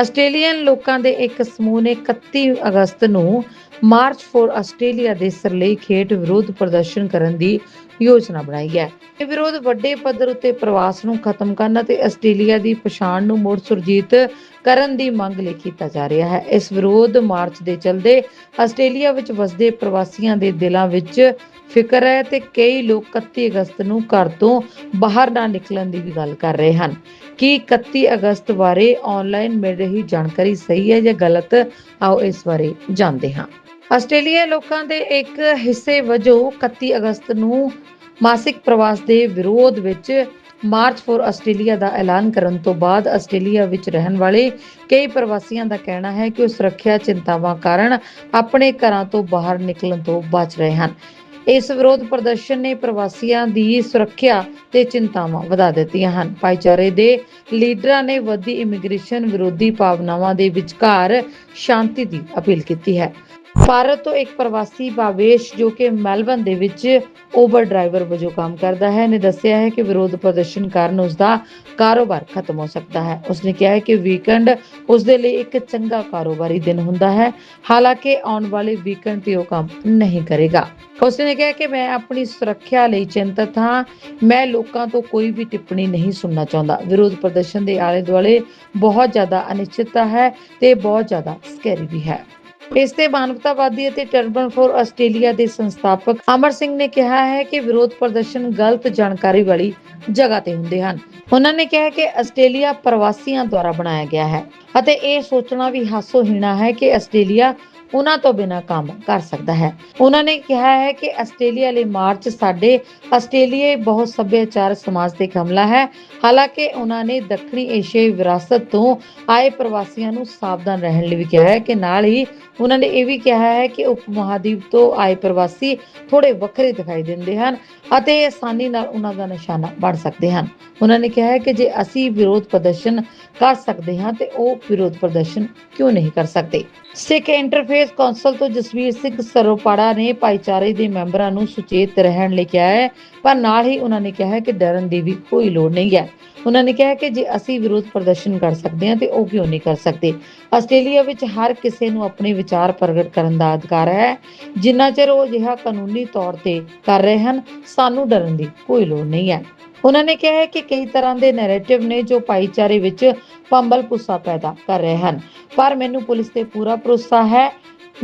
Australian ਲੋਕਾਂ ਦੇ ਇੱਕ ਸਮੂਹ ਨੇ 31 ਅਗਸਤ ਨੂੰ ਮਾਰਚ ਫੋਰ ਆਸਟ੍ਰੇਲੀਆ ਦੇ ਸਰਲਈ ਖੇਡ ਵਿਰੋਧ ਪ੍ਰਦਰਸ਼ਨ ਕਰਨ ਦੀ ਯੋਜਨਾ ਬਣਾਈ ਹੈ। ਇਹ ਵਿਰੋਧ ਵੱਡੇ ਪੱਧਰ ਉੱਤੇ ਪ੍ਰਵਾਸ ਨੂੰ ਖਤਮ ਕਰਨ ਅਤੇ ਆਸਟ੍ਰੇਲੀਆ ਦੀ ਪਛਾਣ ਨੂੰ ਮੁੜ ਸੁਰਜੀਤ ਕਰਨ ਦੀ ਮੰਗ ਲਈ ਕੀਤਾ ਜਾ ਰਿਹਾ ਹੈ। ਇਸ ਵਿਰੋਧ ਮਾਰਚ ਦੇ ਚਲਦੇ ਆਸਟ੍ਰੇਲੀਆ ਵਿੱਚ ਵਸਦੇ ਪ੍ਰਵਾਸੀਆਂ ਦੇ ਦਿਲਾਂ ਵਿੱਚ ਫਿਕਰ ਹੈ ਤੇ ਕਈ ਲੋਕ 31 ਅਗਸਤ ਨੂੰ ਘਰ ਤੋਂ ਬਾਹਰ ਨਾ ਨਿਕਲਣ ਦੀ ਵੀ ਗੱਲ ਕਰ ਰਹੇ ਹਨ। ਕੀ 31 ਅਗਸਤ ਬਾਰੇ ਆਨਲਾਈਨ ਮਿਲ ਰਹੀ ਜਾਣਕਾਰੀ ਸਹੀ ਹੈ ਜਾਂ ਗਲਤ? ਆਓ ਇਸ ਬਾਰੇ ਜਾਣਦੇ ਹਾਂ। ਆਸਟ੍ਰੇਲੀਆ ਲੋਕਾਂ ਦੇ ਇੱਕ ਹਿੱਸੇ ਵਜੋਂ 31 ਅਗਸਤ ਨੂੰ ਮਾਸਿਕ ਪ੍ਰਵਾਸ ਦੇ ਵਿਰੋਧ ਵਿੱਚ ਮਾਰਚ ਫੋਰ ਆਸਟ੍ਰੇਲੀਆ ਦਾ ਐਲਾਨ ਕਰਨ ਤੋਂ ਬਾਅਦ ਆਸਟ੍ਰੇਲੀਆ ਵਿੱਚ ਰਹਿਣ ਵਾਲੇ ਕਈ ਪ੍ਰਵਾਸੀਆਂ ਦਾ ਕਹਿਣਾ ਹੈ ਕਿ ਉਹ ਸੁਰੱਖਿਆ ਚਿੰਤਾਵਾਂ ਕਾਰਨ ਆਪਣੇ ਘਰਾਂ ਤੋਂ ਬਾਹਰ ਨਿਕਲਣ ਤੋਂ ਬਚ ਰਹੇ ਹਨ। ਇਸ ਵਿਰੋਧ ਪ੍ਰਦਰਸ਼ਨ ਨੇ ਪ੍ਰਵਾਸੀਆਂ ਦੀ ਸੁਰੱਖਿਆ ਤੇ ਚਿੰਤਾਵਾਂ ਵਧਾ ਦਿੱਤੀਆਂ ਹਨ। ਭਾਈਚਾਰੇ ਦੇ ਲੀਡਰਾਂ ਨੇ ਵਧੀ ਇਮੀਗ੍ਰੇਸ਼ਨ ਵਿਰੋਧੀ ਭਾਵਨਾਵਾਂ ਦੇ ਵਿਚਕਾਰ ਸ਼ਾਂਤੀ ਦੀ ਅਪੀਲ ਕੀਤੀ ਹੈ। ਭਾਰਤ ਤੋਂ ਇੱਕ ਪ੍ਰਵਾਸੀ ਭਾਵੇਸ਼ ਜੋ ਕਿ ਮੈਲਬਨ ਦੇ ਵਿੱਚ ਓਬਰ ਡਰਾਈਵਰ ਵਜੋਂ ਕੰਮ ਕਰਦਾ ਹੈ, ਨੇ ਦੱਸਿਆ ਹੈ ਕਿ ਵਿਰੋਧ ਪ੍ਰਦਰਸ਼ਨ ਕਾਰਨ ਉਸ ਦਾ ਕਾਰੋਬਾਰ ਖਤਮ ਹੋ ਸਕਦਾ ਹੈ। ਉਸਨੇ ਕਿਹਾ ਹੈ ਕਿ ਵੀਕਐਂਡ ਉਸ ਦੇ ਲਈ ਇੱਕ ਚੰਗਾ ਕਾਰੋਬਾਰੀ ਦਿਨ ਹੁੰਦਾ ਹੈ, ਹਾਲਾਂਕਿ ਆਉਣ ਵਾਲੇ ਵੀਕਐਂਡ ਤੇ ਉਹ ਕੰਮ ਨਹੀਂ ਕਰੇਗਾ। ਉਸਨੇ ਕਿਹਾ ਕਿ ਮੈਂ ਆਪਣੀ ਸੁਰੱਖਿਆ ਲਈ ਚਿੰਤਤ ਹਾਂ, ਮੈਂ ਲੋਕਾਂ ਤੋਂ ਕੋਈ ਵੀ ਟਿੱਪਣੀ ਨਹੀਂ ਸੁਣਨਾ ਚਾਹੁੰਦਾ। ਵਿਰੋਧ ਪ੍ਰਦਰਸ਼ਨ ਦੇ ਆਲੇ ਦੁਆਲੇ ਬਹੁਤ ਜ਼ਿਆਦਾ ਅਨਿਸ਼ਚਿਤਤਾ ਹੈ ਤੇ ਬਹੁਤ ਜ਼ਿਆਦਾ ਸਕੈਰੀ ਵੀ ਹੈ। ਇਸ ਤੇ ਮਾਨਵਤਾਵਾਦੀ ਅਤੇ ਟਰਬਨ ਫੋਰ ਆਸਟ੍ਰੇਲੀਆ ਦੇ ਸੰਸਥਾਪਕ ਅਮਰ ਸਿੰਘ ਨੇ ਕਿਹਾ ਹੈ ਕਿ ਵਿਰੋਧ ਪ੍ਰਦਰਸ਼ਨ ਗਲਤ ਜਾਣਕਾਰੀ ਵਾਲੀ ਜਗ੍ਹਾ ਤੇ ਹੁੰਦੇ ਹਨ। ਉਹਨਾਂ ਨੇ ਕਿਹਾ ਕਿ ਆਸਟ੍ਰੇਲੀਆ ਪ੍ਰਵਾਸੀਆਂ ਦੁਆਰਾ ਬਣਾਇਆ ਗਿਆ ਹੈ ਅਤੇ ਇਹ ਸੋਚਣਾ ਵੀ ਹਾਸੋਹੀਣਾ ਹੈ ਕਿ ਆਸਟ੍ਰੇਲੀਆ ਉਹਨਾਂ ਤੋਂ ਬਿਨਾਂ ਕੰਮ ਕਰ ਸਕਦਾ ਹੈ। ਉਹਨਾਂ ਨੇ ਕਿਹਾ ਹੈ ਕਿ ਆਸਟ੍ਰੇਲੀਆ ਲਈ ਮਾਰਚ ਸਾਡੇ ਆਸਟ੍ਰੇਲੀਆਈ ਬਹੁਤ ਸੱਭਿਆਚਾਰ ਸਮਾਜ ਤੇ ਹਮਲਾ ਹੈ। ਹਾਲਾਂਕਿ ਉਹਨਾਂ ਨੇ ਦੱਖਣੀ ਏਸ਼ੀਆਈ ਵਿਰਾਸਤ ਤੋਂ ਆਏ ਪ੍ਰਵਾਸੀਆਂ ਨੂੰ ਸਾਵਧਾਨ ਰਹਿਣ ਲਈ ਵੀ ਕਿਹਾ ਹੈ ਕਿ ਨਾਲ ਹੀ ਉਹਨਾਂ ਨੇ ਇਹ ਵੀ ਕਿਹਾ ਹੈ ਕਿ ਉਪ ਮਹਾਦੀਪ ਤੋਂ ਆਏ ਪ੍ਰਵਾਸੀ ਥੋੜੇ ਵੱਖਰੇ ਦਿਖਾਈ ਦਿੰਦੇ ਹਨ ਅਤੇ ਆਸਾਨੀ ਨਾਲ ਉਹਨਾਂ ਦਾ ਨਿਸ਼ਾਨਾ ਬਣ ਸਕਦੇ ਹਨ। ਉਹਨਾਂ ਨੇ ਕਿਹਾ ਹੈ ਕਿ ਜੇ ਅਸੀਂ ਵਿਰੋਧ ਪ੍ਰਦਰਸ਼ਨ ਕਰ ਸਕਦੇ ਹਾਂ ਤੇ ਉਹ ਵਿਰੋਧ ਪ੍ਰਦਰਸ਼ਨ ਕਿਉਂ ਨਹੀਂ ਕਰ ਸਕਦੇ? ਸਿੱਖ ਇੰਟਰਫੇਸ ਕੌਂਸਲ ਤੋਂ ਜਸਵੀਰ ਸਿੰਘ ਸਰੋਪਾੜਾ ਨੇ ਭਾਈਚਾਰੇ ਦੇ ਮੈਂਬਰਾਂ ਨੂੰ ਸੁਚੇਤ ਰਹਿਣ ਲਈ ਕਿਹਾ ਹੈ, ਪਰ ਨਾਲ ਹੀ ਉਹਨਾਂ ਨੇ ਕਿਹਾ ਹੈ ਕਿ ਡਰਨ ਦੀ ਵੀ ਕੋਈ ਲੋੜ ਨਹੀਂ ਹੈ। ਉਹਨਾਂ ਨੇ ਕਿਹਾ ਕਿ ਜੇ ਅਸੀਂ ਵਿਰੋਧ ਪ੍ਰਦਰਸ਼ਨ ਕਰ ਸਕਦੇ ਹਾਂ ਤੇ ਉਹ ਕਿਉਂ ਨਹੀਂ ਕਰ ਸਕਦੇ? ਆਸਟ੍ਰੇਲੀਆ ਵਿੱਚ ਹਰ ਕਿਸੇ ਨੂੰ ਆਪਣੇ ਵਿਚਾਰ ਪ੍ਰਗਟ ਕਰਨ ਦਾ ਅਧਿਕਾਰ ਹੈ। ਜਿੰਨਾ ਚਿਰ ਉਹ ਅਜਿਹਾ ਕਾਨੂੰਨੀ ਤੌਰ ਤੇ ਕਰ ਰਹੇ ਹਨ, ਸਾਨੂੰ ਡਰਨ ਦੀ ਕੋਈ ਲੋੜ ਨਹੀਂ ਹੈ। ਉਹਨਾਂ ਨੇ ਕਿਹਾ ਹੈ ਕਿ ਕਈ ਤਰ੍ਹਾਂ ਦੇ ਨੈਰੇਟਿਵ ਨੇ ਜੋ ਭਾਈਚਾਰੇ ਵਿੱਚ ਪੰਬਲ ਪੁੱਸਾ ਪੈਦਾ ਕਰ ਰਹੇ ਹਨ। ਪਰ ਮੈਨੂੰ ਪੁਲਿਸ ਤੇ ਪੂਰਾ ਭਰੋਸਾ ਹੈ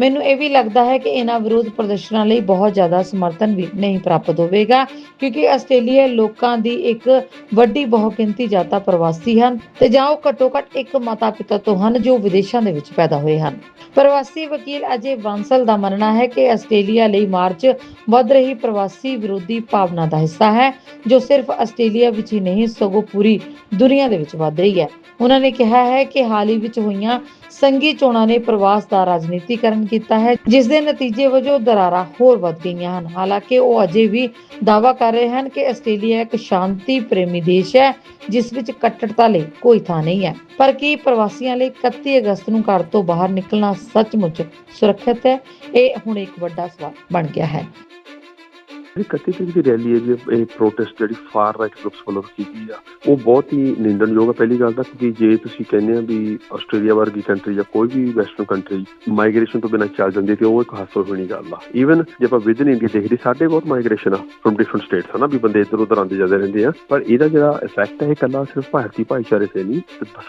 ਮੈਨੂੰ ਇਹ ਵੀ ਲੱਗਦਾ ਹੈ ਕਿ ਇਹਨਾਂ ਵਿਰੋਧ ਪ੍ਰਦਰਸ਼ਨਾਂ ਲਈ ਬਹੁਤ ਜ਼ਿਆਦਾ ਸਮਰਥਨ ਵੀ ਨਹੀਂ ਪ੍ਰਾਪਤ ਹੋਵੇਗਾ, ਕਿਉਂਕਿ ਆਸਟ੍ਰੇਲੀਆ ਲੋਕਾਂ ਦੀ ਇੱਕ ਵੱਡੀ ਬਹੁਗਿਣਤੀ ਜਾਤਾ ਪ੍ਰਵਾਸੀ ਹਨ ਤੇ ਜਾਂ ਉਹ ਘੱਟੋ ਘੱਟ ਇੱਕ ਮਾਤਾ ਪਿਤਾ ਤੋਂ ਹਨ ਜੋ ਵਿਦੇਸ਼ਾਂ ਦੇ ਵਿੱਚ ਪੈਦਾ ਹੋਏ ਹਨ। ਪ੍ਰਵਾਸੀ ਵਕੀਲ ਅਜੇ ਬਾਂਸਲ ਦਾ ਮੰਨਣਾ ਹੈ ਕਿ ਆਸਟ੍ਰੇਲੀਆ ਲਈ ਮਾਰਚ ਵੱਧ ਰਹੀ ਪ੍ਰਵਾਸੀ ਵਿਰੋਧੀ ਭਾਵਨਾ ਦਾ ਹਿੱਸਾ ਹੈ, ਜੋ ਸਿਰਫ ਆਸਟ੍ਰੇਲੀਆ ਵਿੱਚ ਹੀ ਨਹੀਂ, ਸਗੋਂ ਪੂਰੀ ਦੁਨੀਆ ਦੇ ਵਿੱਚ ਵੱਧ ਰਹੀ ਹੈ। ਉਹਨਾਂ ਨੇ ਕਿਹਾ ਹੈ ਕਿ ਹਾਲ ਹੀ ਵਿੱਚ ਹੋਈਆਂ ਸੰਘੀ ਚੋਣਾਂ ਨੇ ਪ੍ਰਵਾਸ ਦਾ ਰਾਜਨੀਤੀਕਰਨ ਕੀਤਾ ਹੈ, ਜਿਸ ਦੇ ਨਤੀਜੇ ਵਜੋਂ ਦਰਾਰਾਂ ਹੋਰ ਵੱਧ ਗਈਆਂ ਹਨ। ਹਾਲਾਂਕਿ ਉਹ ਅਜੇ ਵੀ ਦਾਅਵਾ ਕਰ ਰਹੇ ਹਨ ਕਿ ਆਸਟ੍ਰੇਲੀਆ ਇੱਕ ਸ਼ਾਂਤੀ ਪ੍ਰੇਮੀ ਦੇਸ਼ ਹੈ, ਜਿਸ ਵਿੱਚ ਕੱਟੜਤਾ ਲਈ ਕੋਈ ਥਾਂ ਨਹੀਂ ਹੈ। ਪਰ ਕੀ ਪ੍ਰਵਾਸੀਆਂ ਲਈ 31 ਅਗਸਤ ਨੂੰ ਘਰ ਤੋਂ ਬਾਹਰ ਨਿਕਲਣਾ ਸੱਚਮੁੱਚ ਸੁਰੱਖਿਅਤ ਹੈ? ਇਹ ਹੁਣ ਇੱਕ ਵੱਡਾ ਸਵਾਲ ਬਣ ਗਿਆ ਹੈ। ਜਿਹੜੀ 31 ਤਰੀਕ ਦੀ ਰੈਲੀ ਹੈ ਜੀ, ਇਹ ਪ੍ਰੋਟੈਸਟ ਜਿਹੜੀ ਫਾਰ ਰਾਈਟ ਗਰੁੱਪਸ ਵੱਲੋਂ ਕੀਤੀ ਆ, ਉਹ ਬਹੁਤ ਹੀ ਨਿੰਦਣਯੋਗ ਹੈ ਪਹਿਲੀ ਗੱਲ ਤਾਂ ਕਿ ਜੇ ਤੁਸੀਂ ਕਹਿੰਦੇ ਆ ਵੀ ਆਸਟ੍ਰੇਲੀਆ ਵਰਗੀ ਕੰਟਰੀ ਜਾਂ ਕੋਈ ਵੀ ਵੈਸਟਰਨ ਕੰਟਰੀ ਮਾਈਗ੍ਰੇਸ਼ਨ ਤੋਂ ਬਿਨਾਂ ਚੱਲ ਜਾਂਦੀ ਤੇ ਉਹ ਇੱਕ ਹਾਸੋ ਹੋਣੀ ਗੱਲ ਆ। ਈਵਨ ਜੇ ਆਪਾਂ ਵਿਦਨ ਇੰਡੀਆ ਦੇਖਦੇ, ਸਾਡੇ ਬਹੁਤ ਮਾਈਗ੍ਰੇਸ਼ਨ ਆ ਫਰਮ ਡਿਫਰੈਂਟ ਸਟੇਟਸ ਹਨਾ, ਵੀ ਬੰਦੇ ਇੱਧਰ ਉੱਧਰ ਆਉਂਦੇ ਜਾਂਦੇ ਰਹਿੰਦੇ ਆ। ਪਰ ਇਹਦਾ ਜਿਹੜਾ ਇਫੈਕਟ ਹੈ ਇਹ ਕੱਲਾ ਸਿਰਫ ਭਾਰਤੀ ਭਾਈਚਾਰੇ ਤੇ ਨਹੀਂ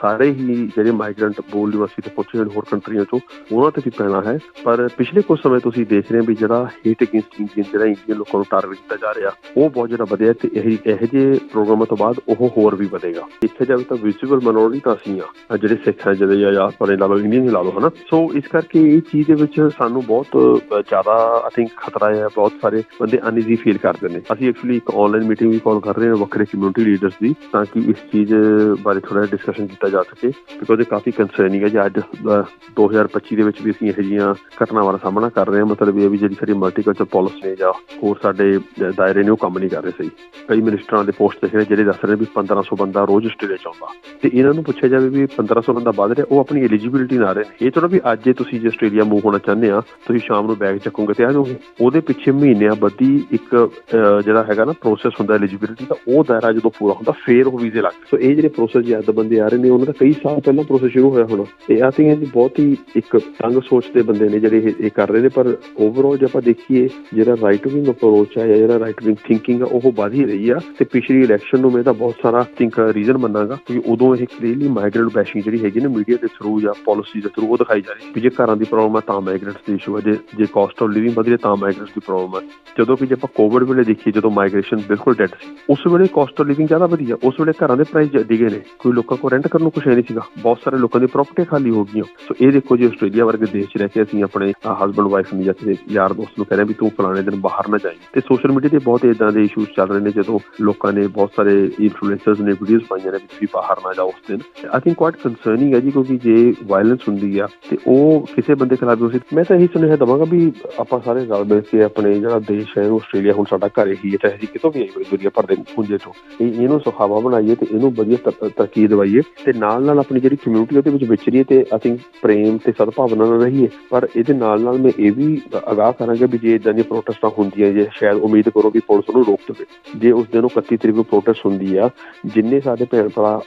ਸਾਰੇ ਹੀ ਜਿਹੜੇ ਮਾਈਗ੍ਰੈਂਟ ਬੋਲ ਨਿਵਾਸੀ ਤੇ ਪੁੱਛੇ ਹੋਰ ਕੰਟਰੀਆਂ ਤੋਂ, ਉਹਨਾਂ ਤੇ ਵੀ ਪੈਣਾ ਹੈ। ਪਰ ਪਿਛਲੇ ਕੁਝ ਸਮੇਂ ਤੁਸੀਂ ਦੇਖ ਰਹੇ ਹੋ ਵੀ ਜਿਹੜਾ ਹੇਟ ਅਗੇਂਸਟ ਇੰਡੀਅਨ ਜਿਹੜਾ ਇੰਡੀਅਨ ਲੋਕਾਂ ਨੂੰ ਟਾਰਗੇਟ ਕੀਤਾ ਜਾ ਰਿਹਾ। ਉਹ ਬਹੁਤ ਜਿਹੜਾ ਵਧਿਆ ਤੇ ਇਹ ਇਹੋ ਜਿਹੇ ਪ੍ਰੋਗਰਾਮਾਂ ਤੋਂ ਬਾਅਦ ਉਹ ਹੋਰ ਵੀ ਵਧੇਗਾ। ਦੇਖਿਆ ਜਾਵੇ ਤਾਂ ਵਿਜ਼ੂਅਲ ਮਿਨੋਰਿਟੀ ਤਾਂ ਅਸੀਂ ਆ ਜਿਹੜੇ ਸਿੱਖ ਜਿਹੜੇ ਜਾਂ ਜਾਂ ਪਰ ਲਾ ਲਓ ਇੰਡੀਅਨ ਲਾ ਲਓ ਹਨਾ। ਸੋ ਇਸ ਕਰਕੇ ਇਹ ਚੀਜ਼ ਦੇ ਵਿੱਚ ਸਾਨੂੰ ਬਹੁਤ ਜ਼ਿਆਦਾ ਆਈ ਥਿੰਕ ਖਤਰਾ ਹੈ। ਬਹੁਤ ਸਾਰੇ ਬੰਦੇ ਅਨਈਜ਼ੀ ਫੀਲ ਕਰਦੇ ਨੇ। ਅਸੀਂ ਐਕਚੁਅਲੀ ਇੱਕ ਆਨਲਾਈਨ ਮੀਟਿੰਗ ਵੀ ਕਾਲ ਕਰ ਰਹੇ ਹਾਂ ਵੱਖਰੇ ਕਮਿਊਨਿਟੀ ਲੀਡਰਸ ਦੀ ਤਾਂ ਕਿ ਇਸ ਚੀਜ਼ ਬਾਰੇ ਥੋੜਾ ਡਿਸਕਸ਼ਨ ਕੀਤਾ ਜਾ ਸਕੇ। ਬਿਕੋਜ਼ ਇਹ ਕਾਫੀ ਕੰਸਰਨਿੰਗ ਹੈ ਜੇ ਅੱਜ ਅ, 2025 ਦੇ ਵਿੱਚ ਵੀ ਅਸੀਂ ਇਹੋ ਜਿਹੀਆਂ ਘਟਨਾਵਾਂ ਦਾ ਸਾਹਮਣਾ ਕਰ ਰਹੇ ਹਾਂ। ਮਤਲਬ ਇਹ ਵੀ ਜਿਹੜੀ ਸਾਡੀ ਮਲਟੀਕਲਚਰ ਪਾਲਿਸੀ ਨੇ ਜਾਂ ਹੋਰ ਸਾਡੇ ਜਿਹੜੇ ਦਾਇਰੇ ਨੇ ਉਹ ਕੰਮ ਨਹੀਂ ਕਰ ਰਹੇ ਸਹੀ। ਕਈ ਮਿਨਿਸਟਰਾਂ ਦੇ ਪੋਸਟ ਦੇਖ ਜਿਹੜੇ ਦੱਸ ਰਹੇ ਵੀ 1500 ਬੰਦਾ ਰੋਜ਼ ਆਸਟ੍ਰੇਲੀਆ ਚ ਆਉਂਦਾ। ਤੇ ਇਹਨਾਂ ਨੂੰ ਪੁੱਛਿਆ ਜਾਵੇ ਵੀ 1500 ਬੰਦਾ ਵੱਧ ਰਿਹਾ, ਉਹ ਆਪਣੀ ਐਲੀਜੀਬਿਲਿਟੀ ਨਾਲ ਰਹੇ ਇਹ ਥੋੜਾ ਵੀ ਅੱਜ ਜੇ ਤੁਸੀਂ ਜੇ ਆਸਟ੍ਰੇਲੀਆ ਮੂਵ ਹੋਣਾ ਚਾਹੁੰਦੇ ਆ, ਤੁਸੀਂ ਸ਼ਾਮ ਨੂੰ ਬੈਗ ਚੱਕੋਗੇ ਤੇ ਆ ਜਾਓਗੇ। ਉਹਦੇ ਪਿੱਛੇ ਮਹੀਨਿਆਂ ਬੱਧੀ ਇੱਕ ਜਿਹੜਾ ਹੈਗਾ ਨਾ ਪ੍ਰੋਸੈਸ ਹੁੰਦਾ ਐਲੀਜੀਬਿਲਿਟੀ ਦਾ, ਉਹ ਦਾਇਰਾ ਜਦੋਂ ਪੂਰਾ ਹੁੰਦਾ, ਫੇਰ ਉਹ ਵੀਜ਼ੇ ਲੱਗਦੇ ਸੋ ਇਹ ਜਿਹੜੇ ਪ੍ਰੋਸੈਸ ਜਦ ਬੰਦੇ ਆ ਰਹੇ ਨੇ, ਉਹਨਾਂ ਦਾ ਕਈ ਸਾਲ ਪਹਿਲਾਂ ਪ੍ਰੋਸੈਸ ਸ਼ੁਰੂ ਹੋਇਆ ਹੋਣਾ। ਤੇ ਆ ਥਿੰਕ ਇਹ ਬਹੁਤ ਹੀ ਇੱਕ ਤੰਗ ਸੋਚ ਦੇ ਬੰਦੇ ਨੇ ਜਿਹੜੇ ਇਹ ਕਰ ਰਹੇ ਨੇ। ਪਰ ਓਵਰਆਲ ਜੇ ਆਪਾਂ ਦੇਖੀਏ, ਜਿਹੜਾ ਰਾਈਟ ਵਿੰਗ ਅਪਰੋਚ ਹੈ ਜਾਂ ਜਿਹੜਾ ਰਾਈਟ ਵਿੰਗ ਥਿੰਕਿੰਗ ਆ, ਉਹ ਵਧ ਹੀ ਰਹੀ ਆ। ਤੇ ਪਿਛਲੀ ਇਲੈਕਸ਼ਨ ਨੂੰ ਮੈਂ ਤਾਂ ਬਹੁਤ ਸਾਰਾ ਥਿੰਕ ਰੀਜ਼ਨ ਮੰਨਾਂਗਾ ਕਿਉਂਕਿ ਉਦੋਂ ਇਹ ਕਲੀਅਰਲੀ ਮਾਈਗ੍ਰੈਂਟ ਬੈਸ਼ਿੰਗ ਜਿਹੜੀ ਹੈਗੀ ਨਾ ਮੀਡੀਆ ਦੇ ਥਰੂ ਜਾਂ ਪਾਲਿਸੀ ਦੇ ਥਰੂ ਉਹ ਦਿਖਾਈ ਜਾ ਰਹੀ ਵੀ ਜੇ ਘਰਾਂ ਦੀ ਪ੍ਰੋਬਲਮ ਆ, ਤਾਂ ਮਾਈਗ੍ਰੈਂਟਸ ਦੀ ਇਸ਼ੂ ਹੈ ਜੇ ਜੇ ਕਾਸਟ ਆਫ ਲਿਵਿੰਗ ਵਧ ਰਹੀ ਤਾਂ ਮਾਈਗ੍ਰੈਂਟਸ ਦੀ ਪ੍ਰੋਬਲਮ ਹੈ ਜਦੋਂ ਕਿ ਜੇ ਆਪਾਂ ਕੋਵਿਡ ਵੇਲੇ ਦੇਖੀਏ, ਜਦੋਂ ਮਾਈਗ੍ਰੇਸ਼ਨ ਬਿਲਕੁਲ ਡੈਡ ਸੀ, ਉਸ ਵੇਲੇ ਕਾਸਟ ਆਫ ਲਿਵਿੰਗ ਜ਼ਿਆਦਾ ਵਧੀਆ ਉਸ ਵੇਲੇ ਘਰਾਂ ਦੇ ਪ੍ਰਾਈਸ ਡਿਗੇ ਨੇ। ਕੋਈ ਲੋਕਾਂ ਕੋਲ ਰੈਂਟ ਕਰਨ ਨੂੰ ਕੁਛ ਹੈ ਨਹੀਂ ਸੀਗਾ। ਬਹੁਤ ਸਾਰੇ ਲੋਕਾਂ ਦੀ ਪ੍ਰਾਪਰਟੀ ਖਾਲੀ ਹੋ ਗਈਆਂ। ਸੋ ਇਹ ਦੇਖੋ ਜੀ, ਆਸਟ੍ਰੇਲੀਆ ਵਰਗੇ ਦੇਸ਼ 'ਚ ਰਹਿ ਕੇ ਅਸੀਂ ਆਪਣੇ ਹਸਬੰਡ ਵਾਈਫ ਨੂੰ ਜਾਂ ਯਾਰ ਦੋਸਤ ਨੂੰ ਕਹਿੰਦੇ ਵੀ ਤੂੰ ਫਲਾਣੇ ਦਿਨ ਬਾਹਰ ਨਾ ਜਾਈਂ। ਤੇ ਸੋਸ਼ਲ ਮੀਡੀਆ ਤੇ ਬਹੁਤ ਇਦਾਂ ਦੇ ਇਸ਼ੂਜ਼ ਚੱਲ ਰਹੇ ਨੇ ਜਦੋਂ ਲੋਕਾਂ ਨੇ ਬਹੁਤ ਸਾਰੇ ਇਨਫਲੂਐਂਸਰਸ ਨੇ ਵੀਡੀਓਜ਼ ਪਾਈਆਂ ਨੇ ਵੀ ਬਾਹਰ ਨਾ ਜਾਓ ਉਸ ਦਿਨ। ਆਈ ਥਿੰਕ ਕੁਆਇਟ ਕੰਸਰਨਿੰਗ ਹੈ ਜੀ ਕਿਉਂਕਿ ਜੇ ਵਾਇਲੈਂਸ ਹੁੰਦੀ ਆ ਤੇ ਉਹ ਕਿਸੇ ਬੰਦੇ ਖਿਲਾਫ ਵੀ ਮੈਂ ਤਾਂ ਇਹੀ ਸੁਨੇਹਾ ਦਵਾਂਗਾ ਵੀ ਆਪਾਂ ਸਾਰੇ ਰਲ ਮਿਲ ਕੇ ਆਪਣੇ ਜਿਹੜਾ ਦੇਸ਼ ਹੈ, ਆਸਟ੍ਰੇਲੀਆ ਹੁਣ ਸਾਡਾ ਘਰ ਹੀ ਹੈ, ਚਾਹੇ ਅਸੀਂ ਕਿਤੋਂ ਵੀ ਆਈ ਹੋਈ ਦੁਨੀਆ ਭਰ ਦੇ ਪੁੰਜੇ ਤੋਂ ਇਹਨੂੰ ਸੁਖਾਵਾ ਬਣਾਈਏ ਤੇ ਇਹਨੂੰ ਵਧੀਆ ਤਰੱਕੀ ਦਵਾਈਏ ਤੇ ਨਾਲ ਨਾਲ ਆਪਣੀ ਜਿਹੜੀ ਕਮਿਊਨਿਟੀ ਉਹਦੇ ਵਿੱਚ ਵਿਚਰੀਏ ਤੇ ਆਈ ਥਿੰਕ ਪ੍ਰੇਮ ਤੇ ਸਦਭਾਵਨਾ ਨਾਲ ਰਹੀਏ। ਪਰ ਇਹਦੇ ਨਾਲ ਨਾਲ ਮੈਂ ਇਹ ਵੀ ਅਗਾਹ ਕਰਾਂਗਾ ਵੀ ਜੇ ਇਦਾਂ ਦੀਆਂ ਪ੍ਰੋਟੈਸਟਾਂ ਹੁੰਦੀਆਂ ਜੇ ਸ਼ਾਇਦ ਉਮੀਦ ਕਰੋ ਵੀ ਪੁਲਿਸ ਉਹਨੂੰ ਰੋਕ ਦੇਵੇ। ਜੇ ਉਸ ਦਿਨ 31 ਤਰੀਕ ਨੂੰ ਪ੍ਰੋਟੈਸਟ ਹੁੰਦੀ ਆ, ਜਿੰਨੇ ਸਾਡੇ ਭੈਣ ਭਰਾ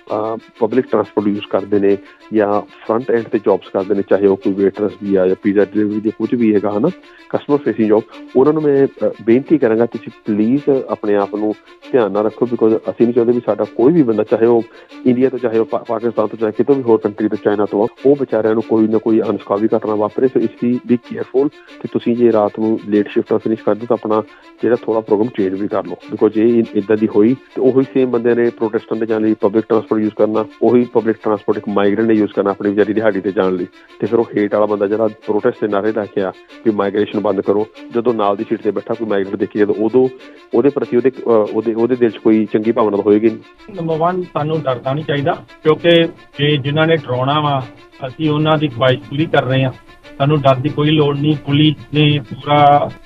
ਪਬਲਿਕ ਟਰਾਂਸਪੋਰਟ ਯੂਜ਼ ਕਰਦੇ ਨੇ ਜਾਂ ਫਰੰਟ ਐਂਡ ਤੇ ਜੌਬਸ ਕਰਦੇ ਨੇ, ਚਾਹੇ ਉਹ ਕੋਈ ਵੇਟਰਸ ਵੀ ਆ ਜਾਂ ਪੀਜ਼ਾ ਡਿਲੀਵਰੀ ਦੇ ਕੁਝ ਵੀ ਹੈਗਾ, ਹਨਾ ਕਸਟਮਰ ਫੇਸਿੰਗ ਜੌਬ ਉਹਨਾਂ ਨੂੰ ਮੈਂ ਬੇਨਤੀ ਕਰਾਂਗਾ ਤੁਸੀਂ ਪਲੀਜ਼ ਆਪਣੇ ਆਪ ਨੂੰ ਧਿਆਨ ਨਾਲ ਰੱਖੋ ਬਿਕੋਜ਼ ਅਸੀਂ ਨਹੀਂ ਚਾਹੁੰਦੇ ਵੀ ਸਾਡਾ ਕੋਈ ਵੀ ਬੰਦਾ, ਚਾਹੇ ਉਹ ਇੰਡੀਆ ਤੋਂ, ਚਾਹੇ ਉਹ ਪਾਕਿਸਤਾਨ ਤੋਂ, ਚਾਹੇ ਕਿਤੋਂ ਵੀ ਹੋਰ ਕੰਟਰੀ ਤੋਂ ਚਾਈਨਾ ਤੋਂ ਉਹ ਵਿਚਾਰਿਆਂ ਨੂੰ ਕੋਈ ਨਾ ਕੋਈ ਅਨਸਕਾਵੀ ਘਟਨਾ ਵਾਪਰੇ ਸੋ ਇਸ ਦੀ ਬੀ ਕੇਅਰਫੁਲ ਤੇ ਤੁਸੀਂ ਜੇ ਰਾਤ ਨੂੰ ਲੇਟ ਸ਼ਿਫਟ ਫਿਨਿਸ਼ ਕਰਦੇ ਤਾਂ ਆਪਣਾ ਜਿਹੜਾ ਥੋੜਾ ਪ੍ਰੋਗਰਾਮ ਚੇਂਜ ਵੀ ਕਰ ਲਓ। ਬਿਕੋਜ਼ ਜੇ ਇਦਾਂ ਦੀ ਹੋਈ ਤੇ ਉਹੀ ਸੇਮ ਬੰਦੇ ਨੇ ਪ੍ਰੋਟੈਸਟਾਂ ਦੇ ਜਾਣ ਲਈ ਪਬਲਿਕ ਟਰਾਂਸਪੋਰਟ ਯੂਜ਼ ਕਰਨਾ, ਉਹੀ ਪਬਲਿਕ ਟਰਾਂਸਪੋਰਟ ਇੱਕ ਮਾਈਗ੍ਰੈਂਟ ਨੇ ਯੂਜ਼ ਕਰਨਾ ਆਪਣੀ ਵਿਚਾਰੀ ਦਿਹਾੜੀ ਤੇ ਜਾਣ ਲਈ। ਤੇ ਫਿਰ ਉਹ ਹੇਟ ਵਾਲਾ ਬੰਦਾ ਜਿਹੜਾ ਪ੍ਰੋਟੈਸਟ ਦੇ ਨਾਰੇ ਲਾ ਕੇ ਆ ਵੀ ਮਾਈਗ੍ਰੇਸ਼ਨ ਬੰਦ ਕਰੋ, ਜਦੋਂ ਨਾਲ ਦੀ ਸੀਟ ਤੇ ਬੈਠਾ ਕੋਈ ਮਾਈਗ੍ਰੈਂਟ ਦੇਖੀ ਜਦੋਂ ਉਦੋਂ ਉਹਦੇ ਪ੍ਰਤੀ ਉਹਦੇ ਉਹਦੇ ਉਹਦੇ ਦਿਲ 'ਚ ਕੋਈ ਚੰਗੀ ਭਾਵਨਾ ਹੋਏਗੀ ਨਹੀਂ। ਨੰਬਰ 1 ਸਾਨੂੰ ਡਰਨਾ ਨਹੀਂ ਚਾਹੀਦਾ ਕਿਉਂਕਿ ਜੇ ਜਿਨ੍ਹਾਂ ਨੇ ਡਰਾਉਣਾ ਵਾ, ਅਸੀਂ ਉਹਨਾਂ ਦੀ ਖੁਆਇਸ਼ ਪੂਰੀ ਕਰ ਰਹੇ ਹਾਂ। ਸਾਨੂੰ ਡਰ ਦੀ ਕੋਈ ਲੋੜ ਨਹੀਂ ਪੁਲਿਸ ਨੇ ਪੂਰਾ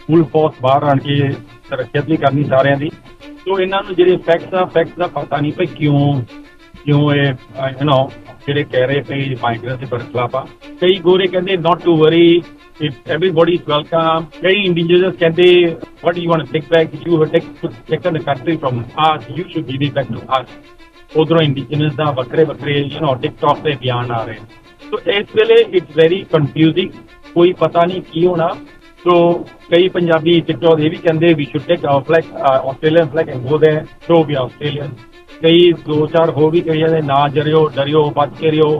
ਫੁੱਲ ਫੋਰਸ ਬਾਹਰ ਆਣ ਕੇ ਸੁਰੱਖਿਅਤ ਵੀ ਕਰਨੀ ਸਾਰਿਆਂ ਦੀ ਸੋ ਇਹਨਾਂ ਨੂੰ ਜਿਹੜੇ ਫੈਕਟਸ ਆ ਫੈਕਟਸ ਦਾ ਪਤਾ ਨਹੀਂ ਭਈ ਕਿਉਂ ਕਿਉਂ ਇਹ ਯੂ نو ਜਿਹੜੇ ਕਹਿ ਰਹੇ ਪਈ ਮਾਈਗ੍ਰੈਂਟ ਦੇ ਬਰਖਲਾਫ ਆ ਕਈ ਗੋਰੇ ਕਹਿੰਦੇ not to worry if everybody is welcome ਕਈ ਇੰਡੀਵਿਜੂਅਲਸ ਕਹਿੰਦੇ what do you want to take back you have take, taken the country from us you should give it back to us ਉਧਰੋਂ indigenous ਦਾ ਵੱਖਰੇ ਵੱਖਰੇ you know TikTok ਤੇ ਬਿਆਨ ਆ ਰਹੇ ਸੋ ਇਸ ਵੇਲੇ ਇਟਸ ਵੈਰੀ ਕਨਫਿਊਜ਼ਿੰਗ ਕੋਈ ਪਤਾ ਨਹੀਂ ਕੀ ਹੋਣਾ ਸੋ ਕਈ ਪੰਜਾਬੀ ਟਿਕਟੌਕ ਇਹ ਵੀ ਕਹਿੰਦੇ we should take our flag Australian flag and go there show we Australian ਕਈ ਦੋ ਚਾਰ ਹੋ ਵੀ ਕਈ ਜਾਂਦੇ ਨਾ ਜਰਿਓ ਡਰਿਓ ਬਚ ਕੇ ਰਿਓ